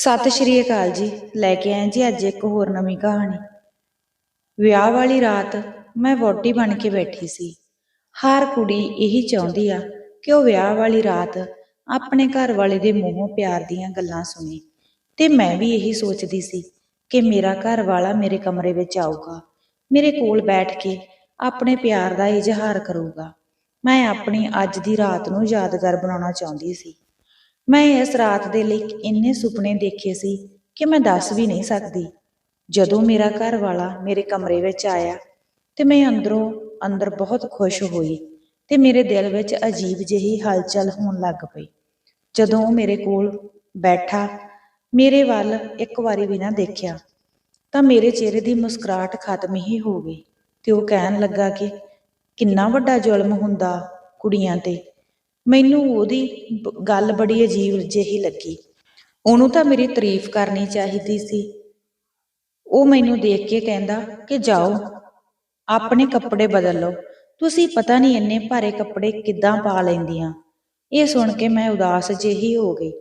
ਸਤਿ ਸ਼੍ਰੀ ਅਕਾਲ ਜੀ। ਲੈ ਕੇ ਆਏ ਜੀ ਅੱਜ ਇੱਕ ਹੋਰ ਨਵੀਂ ਕਹਾਣੀ। ਵਿਆਹ ਵਾਲੀ ਰਾਤ ਮੈਂ ਵੋਟੀ ਬਣ ਕੇ ਬੈਠੀ ਸੀ। ਹਰ ਕੁੜੀ ਇਹੀ ਚਾਹੁੰਦੀ ਆ ਕਿ ਉਹ ਵਿਆਹ ਵਾਲੀ ਰਾਤ ਆਪਣੇ ਘਰ ਵਾਲੇ ਦੇ ਮੂੰਹੋਂ ਪਿਆਰ ਦੀਆਂ ਗੱਲਾਂ ਸੁਣੇ। ਤੇ ਮੈਂ ਵੀ ਇਹੀ ਸੋਚਦੀ ਸੀ ਕਿ ਮੇਰਾ ਘਰ ਵਾਲਾ ਮੇਰੇ ਕਮਰੇ ਵਿੱਚ ਆਊਗਾ। ਮੇਰੇ ਕੋਲ ਬੈਠ ਕੇ ਆਪਣੇ ਪਿਆਰ ਦਾ ਇਜ਼ਹਾਰ ਕਰੂਗਾ। ਮੈਂ ਆਪਣੀ ਅੱਜ ਦੀ ਰਾਤ ਨੂੰ ਯਾਦਗਾਰ ਬਣਾਉਣਾ ਚਾਹੁੰਦੀ ਸੀ। ਮੈਂ ਇਸ ਰਾਤ ਦੇ ਲਈ ਇੰਨੇ ਸੁਪਨੇ ਦੇਖੇ ਸੀ ਕਿ ਮੈਂ ਦੱਸ ਵੀ ਨਹੀਂ ਸਕਦੀ। ਜਦੋਂ ਮੇਰਾ ਘਰ ਵਾਲਾ ਮੇਰੇ ਕਮਰੇ ਵਿੱਚ ਆਇਆ ਤੇ ਮੈਂ ਅੰਦਰੋਂ, ਅੰਦਰ ਬਹੁਤ ਖੁਸ਼ ਹੋਈ ਤੇ ਮੇਰੇ ਦਿਲ ਵਿੱਚ ਅਜੀਬ ਜਿਹੀ ਹਲਚਲ ਹੋਣ ਲੱਗ ਪਈ। ਜਦੋਂ ਉਹ ਮੇਰੇ ਕੋਲ ਬੈਠਾ, ਮੇਰੇ ਵੱਲ ਇੱਕ ਵਾਰੀ ਵੀ ਨਾ ਦੇਖਿਆ, ਤਾਂ ਮੇਰੇ ਚਿਹਰੇ ਦੀ ਮੁਸਕਰਾਹਟ ਖਤਮ ਹੀ ਹੋ ਗਈ ਤੇ ਉਹ ਕਹਿਣ ਲੱਗਾ ਕਿ ਕਿੰਨਾ ਵੱਡਾ ਜ਼ੁਲਮ ਹੁੰਦਾ ਕੁੜੀਆਂ ਤੇ। ਮੈਨੂੰ ਉਹਦੀ ਗੱਲ ਬੜੀ ਅਜੀਬ ਜਿਹੀ ਲੱਗੀ। ਉਹਨੂੰ ਤਾਂ ਮੇਰੀ ਤਾਰੀਫ ਕਰਨੀ ਚਾਹੀਦੀ ਸੀ। ਉਹ ਮੈਨੂੰ ਦੇਖ ਕੇ ਕਹਿੰਦਾ ਕਿ ਜਾਓ, ਆਪਣੇ ਕੱਪੜੇ ਬਦਲ ਲਓ। ਤੁਸੀਂ ਪਤਾ ਨਹੀਂ ਇੰਨੇ ਭਾਰੇ ਕੱਪੜੇ ਕਿੱਦਾਂ ਪਾ ਲੈਂਦੀਆਂ। ਇਹ ਸੁਣ ਕੇ ਮੈਂ ਉਦਾਸ ਜਿਹੀ ਹੋ ਗਈ।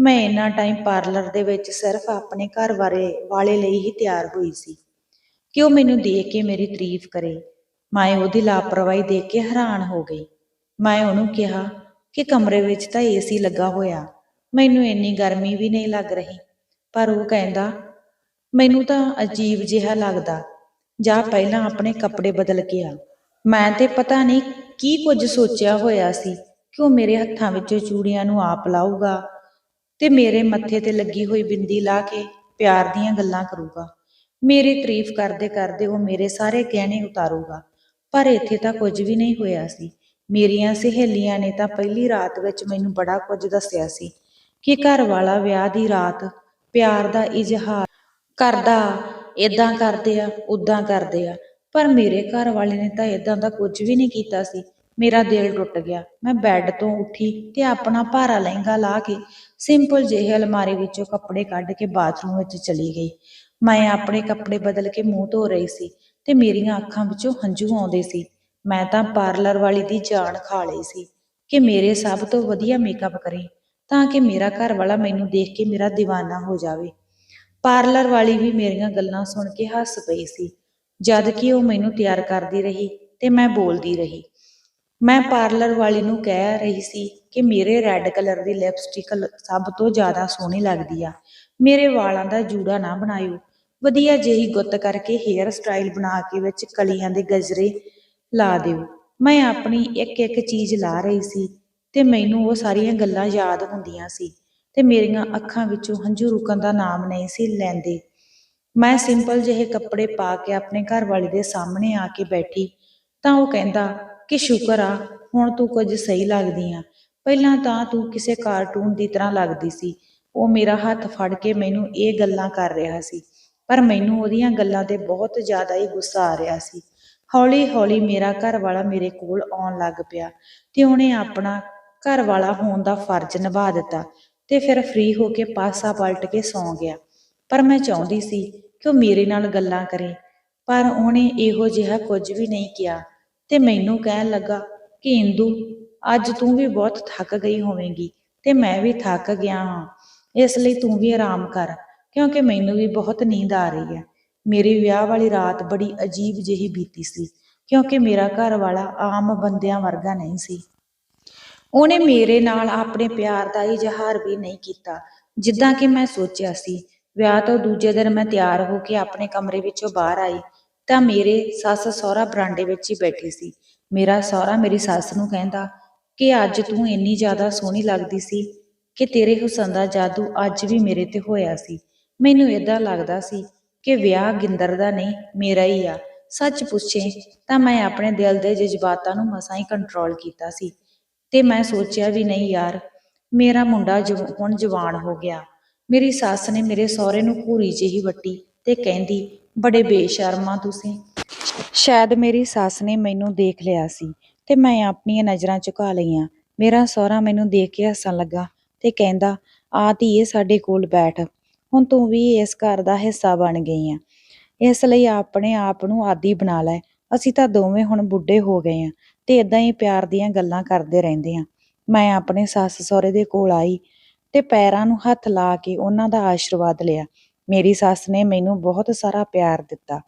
ਮੈਂ ਇੰਨਾ ਟਾਈਮ ਪਾਰਲਰ ਦੇ ਵਿੱਚ ਸਿਰਫ ਆਪਣੇ ਘਰ ਵਾਲੇ ਵਾਲੇ ਲਈ ਹੀ ਤਿਆਰ ਹੋਈ ਸੀ। ਕਿ ਉਹ ਮੈਨੂੰ ਦੇਖ ਕੇ ਮੇਰੀ ਤਾਰੀਫ ਕਰੇ? ਮੈਂ ਉਹਦੀ ਲਾਪਰਵਾਹੀ ਦੇਖ ਕੇ ਹੈਰਾਨ ਹੋ ਗਈ। ਮੈਂ ਉਹਨੂੰ ਕਿਹਾ ਕਿ ਕਮਰੇ ਵਿੱਚ ਤਾਂ ਏਸੀ ਲੱਗਾ ਹੋਇਆ। ਮੈਨੂੰ ਇੰਨੀ ਗਰਮੀ ਵੀ ਨਹੀਂ ਲੱਗ ਰਹੀ। ਪਰ ਉਹ ਕਹਿੰਦਾ, ਮੈਨੂੰ ਤਾਂ ਅਜੀਬ ਜਿਹਾ ਲੱਗਦਾ। ਜਾ ਪਹਿਲਾਂ ਆਪਣੇ ਕੱਪੜੇ ਬਦਲ ਕੇ ਆ। ਮੈਂ ਤੇ ਪਤਾ ਨਹੀਂ ਕੀ ਕੁਝ ਸੋਚਿਆ ਹੋਇਆ ਸੀ ਕਿ ਉਹ ਮੇਰੇ ਹੱਥਾਂ ਵਿੱਚੋਂ ਚੂੜੀਆਂ ਨੂੰ ਆਪ ਲਾਊਗਾ ਤੇ ਮੇਰੇ ਮੱਥੇ ਤੇ ਲੱਗੀ ਹੋਈ ਬਿੰਦੀ ਲਾ ਕੇ ਪਿਆਰ ਦੀਆਂ ਗੱਲਾਂ ਕਰੂਗਾ। ਮੇਰੀ ਤਾਰੀਫ ਕਰਦੇ ਕਰਦੇ ਉਹ ਮੇਰੇ ਸਾਰੇ ਗਹਿਣੇ ਉਤਾਰੂਗਾ। ਪਰ ਇੱਥੇ ਤਾਂ ਕੁਝ ਵੀ ਨਹੀਂ ਹੋਇਆ ਸੀ। ਮੇਰੀਆਂ ਸਹੇਲੀਆਂ ਨੇ ਤਾਂ ਪਹਿਲੀ ਰਾਤ ਵਿੱਚ ਮੈਨੂੰ ਬੜਾ ਕੁਝ ਦੱਸਿਆ ਸੀ ਕਿ ਘਰ ਵਾਲਾ ਵਿਆਹ ਦੀ ਰਾਤ ਪਿਆਰ ਦਾ ਇਜ਼ਹਾਰ ਕਰਦਾ ਇਦਾਂ ਕਰਦੇ ਆ ਉਦਾਂ ਕਰਦੇ ਆ। ਪਰ ਮੇਰੇ ਘਰ ਵਾਲੇ ਨੇ ਤਾਂ ਇਦਾਂ ਦਾ ਕੁਝ ਵੀ ਨਹੀਂ ਕੀਤਾ ਸੀ। ਮੇਰਾ ਦਿਲ ਟੁੱਟ ਗਿਆ। ਮੈਂ ਬੈੱਡ ਤੋਂ ਉੱਠੀ ਤੇ ਆਪਣਾ ਭਾਰਾ ਲਹਿੰਗਾ ਲਾ ਕੇ ਸਿੰਪਲ ਜਿਹੇ ਅਲਮਾਰੀ ਵਿੱਚੋਂ ਕੱਪੜੇ ਕੱਢ ਕੇ ਬਾਥਰੂਮ ਵਿੱਚ ਚਲੀ ਗਈ। ਮੈਂ ਆਪਣੇ ਕੱਪੜੇ ਬਦਲ ਕੇ ਮੂੰਹ ਧੋ ਰਹੀ ਸੀ ਤੇ ਮੇਰੀਆਂ ਅੱਖਾਂ ਵਿੱਚੋਂ ਹੰਝੂ ਆਉਂਦੇ ਸੀ। ਮੈਂ ਤਾਂ ਪਾਰਲਰ ਵਾਲੀ ਦੀ ਜਾਨ ਖਾ ਲਈ ਸੀ ਕਿ ਮੇਰੇ ਸਭ ਤੋਂ ਵਧੀਆ ਮੇਕਅਪ ਕਰੇ ਤਾਂ ਕਿ ਮੇਰਾ ਘਰ ਵਾਲਾ ਮੈਨੂੰ ਦੇਖ ਕੇ ਮੇਰਾ دیਵਾਨਾ ਹੋ ਜਾਵੇ। ਪਾਰਲਰ ਵਾਲੀ ਵੀ ਮੇਰੀਆਂ ਗੱਲਾਂ ਸੁਣ ਕੇ ਹੱਸ ਪਈ ਸੀ। ਜਦ ਕਿ ਉਹ ਮੈਨੂੰ ਤਿਆਰ ਕਰਦੀ ਰਹੀ ਤੇ ਮੈਂ ਬੋਲਦੀ ਰਹੀ। ਮੈਂ ਪਾਰਲਰ ਵਾਲੀ ਨੂੰ ਕਹਿ ਰਹੀ ਸੀ ਕਿ ਮੇਰੇ ਰੈੱਡ ਕਲਰ ਦੀ ਲਿਪਸਟਿਕ ਸਭ ਤੋਂ ਜ਼ਿਆਦਾ ਸੋਹਣੀ ਲੱਗਦੀ ਆ। ਮੇਰੇ ਵਾਲਾਂ ਦਾ ਜੂੜਾ ਨਾ ਬਣਾਇਓ। ਵਧੀਆ ਜਿਹੀ ਗੁੱਤ ਕਰਕੇ ਹੇਅਰ ਸਟਾਈਲ ਬਣਾ ਕੇ ਵਿੱਚ ਕਲੀਆਂ ਦੇ ਗਜਰੇ ਲਾ ਦਿਓ। ਮੈਂ ਆਪਣੀ ਇੱਕ ਇੱਕ ਚੀਜ਼ ਲਾ ਰਹੀ ਸੀ ਤੇ ਮੈਨੂੰ ਉਹ ਸਾਰੀਆਂ ਗੱਲਾਂ ਯਾਦ ਹੁੰਦੀਆਂ ਸੀ ਤੇ ਮੇਰੀਆਂ ਅੱਖਾਂ ਵਿੱਚੋਂ ਹੰਝੂ ਰੁਕਣ ਦਾ ਨਾਮ ਨਹੀਂ ਸੀ ਲੈਂਦੇ। ਮੈਂ ਸਿੰਪਲ ਜਿਹੇ ਕੱਪੜੇ ਪਾ ਕੇ ਆਪਣੇ ਘਰ ਵਾਲੇ ਦੇ ਸਾਹਮਣੇ ਆ ਕੇ ਬੈਠੀ ਤਾਂ ਉਹ ਕਹਿੰਦਾ, ਕਿ ਸ਼ੁਕਰ ਆ, ਹੁਣ ਤੂੰ ਕੁਝ ਸਹੀ ਲੱਗਦੀ ਆ। ਪਹਿਲਾਂ ਤਾਂ ਤੂੰ ਕਿਸੇ ਕਾਰਟੂਨ ਦੀ ਤਰ੍ਹਾਂ ਲੱਗਦੀ ਸੀ। ਉਹ ਮੇਰਾ ਹੱਥ ਫੜ ਕੇ ਮੈਨੂੰ ਇਹ ਗੱਲਾਂ ਕਰ ਰਿਹਾ ਸੀ, ਪਰ ਮੈਨੂੰ ਉਹਦੀਆਂ ਗੱਲਾਂ ਤੇ ਬਹੁਤ ਜ਼ਿਆਦਾ ਹੀ ਗੁੱਸਾ ਆ ਰਿਹਾ ਸੀ। ਹੌਲੀ ਹੌਲੀ ਮੇਰਾ ਘਰ ਵਾਲਾ ਮੇਰੇ ਕੋਲ ਆਉਣ ਲੱਗ ਪਿਆ ਤੇ ਉਹਨੇ ਆਪਣਾ ਘਰ ਵਾਲਾ ਹੋਣ ਦਾ ਫਰਜ਼ ਨਿਭਾ ਦਿੱਤਾ ਤੇ ਫਿਰ ਫ੍ਰੀ ਹੋ ਕੇ ਪਾਸਾ ਪਲਟ ਕੇ ਸੌਂ ਗਿਆ। ਪਰ ਮੈਂ ਚਾਹੁੰਦੀ ਸੀ ਕਿ ਉਹ ਮੇਰੇ ਨਾਲ ਗੱਲਾਂ ਕਰੇ, ਪਰ ਉਹਨੇ ਇਹੋ ਜਿਹਾ ਕੁਝ ਵੀ ਨਹੀਂ ਕਿਹਾ ਤੇ ਮੈਨੂੰ ਕਹਿਣ ਲੱਗਾ ਕਿ ਇੰਦੂ, ਅੱਜ ਤੂੰ ਵੀ ਬਹੁਤ ਥੱਕ ਗਈ ਹੋਵੇਂਗੀ ਤੇ ਮੈਂ ਵੀ ਥੱਕ ਗਿਆ ਹਾਂ, ਇਸ ਲਈ ਤੂੰ ਵੀ ਆਰਾਮ ਕਰ ਕਿਉਂਕਿ ਮੈਨੂੰ ਵੀ ਬਹੁਤ ਨੀਂਦ ਆ ਰਹੀ ਹੈ। ਮੇਰੀ ਵਿਆਹ ਵਾਲੀ ਰਾਤ ਬੜੀ ਅਜੀਬ ਜਿਹੀ ਬੀਤੀ ਸੀ, ਕਿਉਂਕਿ ਮੇਰਾ ਘਰ ਵਾਲਾ ਆਮ ਬੰਦਿਆਂ ਵਰਗਾ ਨਹੀਂ ਸੀ। ਉਹਨੇ ਮੇਰੇ ਨਾਲ ਆਪਣੇ ਪਿਆਰ ਦਾ ਇਜ਼ਹਾਰ ਵੀ ਨਹੀਂ ਕੀਤਾ, ਜਿੱਦਾਂ ਕਿ ਮੈਂ ਸੋਚਿਆ ਸੀ। ਵਿਆਹ ਤੋਂ ਦੂਜੇ ਦਿਨ ਮੈਂ ਤਿਆਰ ਹੋ ਕੇ ਆਪਣੇ ਕਮਰੇ ਵਿੱਚੋਂ ਬਾਹਰ ਆਈ, ਤਾਂ ਮੇਰੇ ਸੱਸ ਸਹੁਰਾ ਬਰਾਂਡੇ ਵਿੱਚ ਹੀ ਬੈਠੇ ਸੀ। ਮੇਰਾ ਸਹੁਰਾ ਮੇਰੀ ਸੱਸ ਨੂੰ ਕਹਿੰਦਾ, ਕਿ ਅੱਜ ਤੂੰ ਇੰਨੀ ਜ਼ਿਆਦਾ ਸੋਹਣੀ ਲੱਗਦੀ ਸੀ ਕਿ ਤੇਰੇ ਹੁਸਨ ਦਾ ਜਾਦੂ ਅੱਜ ਵੀ ਮੇਰੇ ਤੇ ਹੋਇਆ ਸੀ। ਮੈਨੂੰ ਇਦਾਂ ਲੱਗਦਾ ਸੀ ਕਿ ਵਿਆਹ ਗਿੰਦਰ ਦਾ ਨਹੀਂ, ਮੇਰਾ ਹੀ ਆ। ਸੱਚ ਪੁੱਛੇ ਤਾਂ ਮੈਂ ਆਪਣੇ ਦਿਲ ਦੇ ਜਜ਼ਬਾਤਾਂ ਨੂੰ ਮਸਾਂ ਹੀ ਕੰਟਰੋਲ ਕੀਤਾ ਸੀ ਤੇ ਮੈਂ ਸੋਚਿਆ ਵੀ ਨਹੀਂ ਯਾਰ, ਮੇਰਾ ਮੁੰਡਾ ਹੁਣ ਜਵਾਨ ਹੋ ਗਿਆ। ਮੇਰੀ ਸੱਸ ਨੇ ਮੇਰੇ ਸਹੁਰੇ ਨੂੰ ਘੂਰੀ ਜਿਹੀ ਵੱਟੀ ਤੇ ਕਹਿੰਦੀ, ਬੜੇ ਬੇਸ਼ਰਮਾ ਤੁਸੀਂ। ਸ਼ਾਇਦ ਮੇਰੀ ਸੱਸ ਨੇ ਮੈਨੂੰ ਦੇਖ ਲਿਆ ਸੀ ਤੇ ਮੈਂ ਆਪਣੀਆਂ ਨਜ਼ਰਾਂ ਝੁਕਾ ਲਈਆਂ। ਮੇਰਾ ਸਹੁਰਾ ਮੈਨੂੰ ਦੇਖ ਕੇ ਹੱਸਣ ਲੱਗਾ ਤੇ ਕਹਿੰਦਾ, ਆ ਧੀਏ ਸਾਡੇ ਕੋਲ ਬੈਠ। ਹੁਣ ਤੂੰ ਵੀ ਇਸ ਘਰ ਦਾ ਹਿੱਸਾ ਬਣ ਗਈ ਆ। ਇਸ ਲਈ ਆਪਣੇ ਆਪ ਨੂੰ ਆਦੀ ਬਣਾ ਲੈ। ਅਸੀਂ ਤਾਂ ਦੋਵੇਂ ਹੁਣ ਬੁੱਢੇ ਹੋ ਗਏ ਆ ਤੇ ਇਦਾਂ ਹੀ ਪਿਆਰ ਦੀਆਂ ਗੱਲਾਂ ਕਰਦੇ ਰਹਿੰਦੇ ਆ। ਮੈਂ ਆਪਣੇ ਸੱਸ ਸਹੁਰੇ ਦੇ ਕੋਲ ਆਈ ਤੇ ਪੈਰਾਂ ਨੂੰ ਹੱਥ ਲਾ ਕੇ ਉਹਨਾਂ ਦਾ ਆਸ਼ੀਰਵਾਦ ਲਿਆ। ਮੇਰੀ ਸੱਸ ਨੇ ਮੈਨੂੰ ਬਹੁਤ ਸਾਰਾ ਪਿਆਰ ਦਿੱਤਾ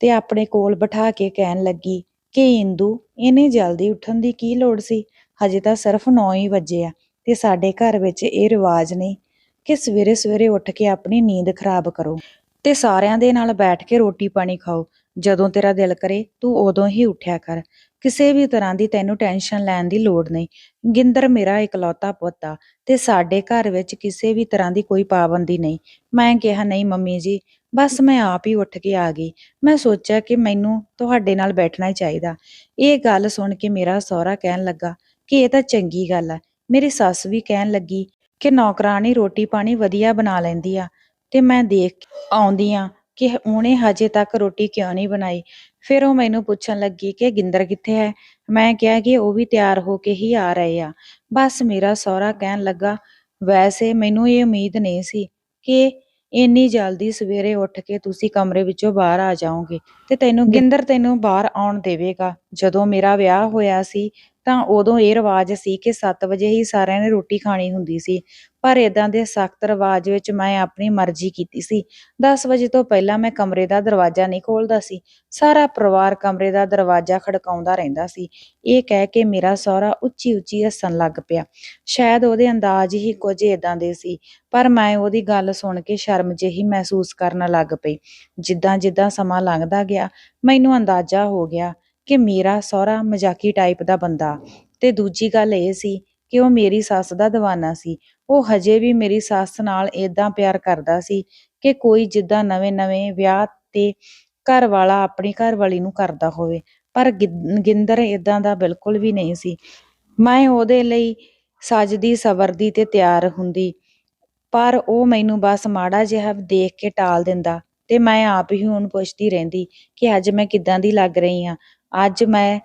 ਤੇ ਆਪਣੇ ਕੋਲ ਬਿਠਾ ਕੇ ਕਹਿਣ ਲੱਗੀ, ਕਿ ਇੰਦੂ ਇਹਨੇ ਜਲਦੀ ਉੱਠਣ ਦੀ ਕੀ ਲੋੜ ਸੀ? ਹਜੇ ਤਾਂ ਸਿਰਫ 9 ਹੀ ਵਜੇ ਆ ਤੇ ਸਾਡੇ ਘਰ ਵਿੱਚ ਇਹ ਰਿਵਾਜ ਨਹੀਂ ਕਿ ਸਵੇਰੇ ਸਵੇਰੇ ਉੱਠ ਕੇ ਆਪਣੀ ਨੀਂਦ ਖਰਾਬ ਕਰੋ ਤੇ ਸਾਰਿਆਂ ਦੇ ਨਾਲ ਬੈਠ ਕੇ ਰੋਟੀ ਪਾਣੀ ਖਾਓ। ਜਦੋਂ ਤੇਰਾ ਦਿਲ ਕਰੇ, ਤੂੰ ਉਦੋਂ ਹੀ ਉੱਠਿਆ ਕਰ। ਕਿਸੇ ਵੀ ਤਰ੍ਹਾਂ ਦੀ ਤੈਨੂੰ ਟੈਨਸ਼ਨ ਲੈਣ ਦੀ ਲੋੜ ਨਹੀਂ। ਗਿੰਦਰ ਮੇਰਾ ਇਕਲੌਤਾ ਪੁੱਤ ਆ ਤੇ ਸਾਡੇ ਘਰ ਵਿੱਚ ਕਿਸੇ ਵੀ ਤਰ੍ਹਾਂ ਦੀ ਕੋਈ ਪਾਬੰਦੀ ਨਹੀਂ। ਮੈਂ ਕਿਹਾ, ਨਹੀਂ ਮੰਮੀ ਜੀ, ਬਸ ਮੈਂ ਆਪ ਹੀ ਉੱਠ ਕੇ ਆ ਗਈ। ਮੈਂ ਸੋਚਿਆ ਕਿ ਮੈਨੂੰ ਤੁਹਾਡੇ ਨਾਲ ਬੈਠਣਾ ਹੀ ਚਾਹੀਦਾ। ਇਹ ਗੱਲ ਸੁਣ ਕੇ ਮੇਰਾ ਸਹੁਰਾ ਕਹਿਣ ਲੱਗਾ, ਕਿ ਇਹ ਤਾਂ ਚੰਗੀ ਗੱਲ ਆ। ਮੇਰੀ ਸੱਸ ਵੀ ਕਹਿਣ ਲੱਗੀ ਕਿ ਨੌਕਰਾਣੀ ਰੋਟੀ ਪਾਣੀ ਵਧੀਆ ਬਣਾ ਲੈਂਦੀ ਆ। ਤੇ ਮੈਂ ਦੇਖ ਆਉਂਦੀ ਆ ਕਿ ਉਹਨੇ ਹਜੇ ਤੱਕ ਰੋਟੀ ਕਿਉਂ ਨਹੀਂ ਬਣਾਈ। ਫਿਰ ਉਹ ਮੈਨੂੰ ਪੁੱਛਣ ਲੱਗੀ ਕਿ ਗਿੰਦਰ ਕਿੱਥੇ ਹੈ? ਮੈਂ ਕਿਹਾ ਕਿ ਉਹ ਵੀ ਤਿਆਰ ਹੋ ਕੇ ਹੀ ਆ ਰਹੇ ਆ। ਬਸ ਮੇਰਾ ਸਹੁਰਾ ਕਹਿਣ ਲੱਗਾ, ਵੈਸੇ ਮੈਨੂੰ ਇਹ ਉਮੀਦ ਨਹੀਂ ਸੀ ਕਿ ਇੰਨੀ ਜਲਦੀ ਸਵੇਰੇ ਉੱਠ ਕੇ ਤੁਸੀਂ ਕਮਰੇ ਵਿੱਚੋਂ ਬਾਹਰ ਆ ਜਾਓਗੇ। ਤੇ ਤੈਨੂੰ ਗਿੰਦਰ ਤੈਨੂੰ ਬਾਹਰ ਆਉਣ ਦੇਵੇਗਾ। ਜਦੋਂ ਮੇਰਾ ਵਿਆਹ ਹੋਇਆ ਸੀ ਤਾਂ ਉਦੋਂ ਇਹ ਰਿਵਾਜ ਸੀ ਕਿ 7 ਵਜੇ ਹੀ ਸਾਰਿਆਂ ਨੇ ਰੋਟੀ ਖਾਣੀ ਹੁੰਦੀ ਸੀ। ਪਰ ਇਦਾਂ ਦੇ ਸਖਤ ਰਿਵਾਜ ਵਿੱਚ ਮੈਂ ਆਪਣੀ ਮਰਜ਼ੀ ਕੀਤੀ ਸੀ। 10 ਵਜੇ ਤੋਂ ਪਹਿਲਾਂ ਮੈਂ ਕਮਰੇ ਦਾ ਦਰਵਾਜ਼ਾ ਨਹੀਂ ਖੋਲਦਾ ਸੀ। ਸਾਰਾ ਪਰਿਵਾਰ ਕਮਰੇ ਦਾ ਦਰਵਾਜ਼ਾ ਖੜਕਾਉਂਦਾ ਰਹਿੰਦਾ ਸੀ। ਇਹ ਕਹਿ ਕੇ ਮੇਰਾ ਸਹੁਰਾ ਉੱਚੀ ਉੱਚੀ ਹੱਸਣ ਲੱਗ ਪਿਆ। ਸ਼ਾਇਦ ਉਹਦੇ ਅੰਦਾਜ਼ ਹੀ ਕੁਝ ਇਦਾਂ ਦੇ ਸੀ, ਪਰ ਮੈਂ ਉਹਦੀ ਗੱਲ ਸੁਣ ਕੇ ਸ਼ਰਮ ਜਿਹੀ ਮਹਿਸੂਸ ਕਰਨ ਲੱਗ ਪਈ। ਜਿੱਦਾਂ ਜਿੱਦਾਂ ਸਮਾਂ ਲੰਘਦਾ ਗਿਆ, ਮੈਨੂੰ ਅੰਦਾਜ਼ਾ ਹੋ ਗਿਆ ਕਿ ਮੇਰਾ ਸਹੁਰਾ ਮਜ਼ਾਕੀ ਟਾਈਪ ਦਾ ਬੰਦਾ। ਤੇ ਦੂਜੀ ਗੱਲ ਇਹ ਸੀ ਕਿ ਉਹ ਮੇਰੀ ਸੱਸ ਦਾ ਦੀਵਾਨਾ ਸੀ। ਉਹ ਹਜੇ ਵੀ ਮੇਰੀ ਸੱਸ ਨਾਲ ਇਦਾਂ ਪਿਆਰ ਕਰਦਾ ਸੀ ਕਿ ਕੋਈ ਜਿੱਦਾਂ ਨਵੇਂ-ਨਵੇਂ ਵਿਆਹ ਤੇ ਘਰ ਵਾਲਾ ਆਪਣੀ ਘਰਵਾਲੀ ਨੂੰ ਕਰਦਾ ਹੋਵੇ। ਪਰ ਗਿ- ਗਿੰਦਰ ਇਦਾਂ ਦਾ ਬਿਲਕੁਲ ਵੀ ਨਹੀਂ ਸੀ। ਮੈਂ ਉਹਦੇ ਲਈ ਸਜਦੀ, ਸਵਰਦੀ ਤੇ ਤਿਆਰ ਹੁੰਦੀ। ਪਰ ਉਹ ਮੈਨੂੰ ਬਸ ਮਾੜਾ ਜਿਹਾ ਦੇਖ ਕੇ ਟਾਲ ਦਿੰਦਾ ਤੇ ਮੈਂ ਆਪ ਹੀ ਹੁਣ ਪੁੱਛਦੀ ਰਹਿੰਦੀ ਕਿ ਅੱਜ ਮੈਂ ਕਿੱਦਾਂ ਦੀ ਲੱਗ ਰਹੀ ਹਾਂ। ਅੱਜ ਮੈਂ,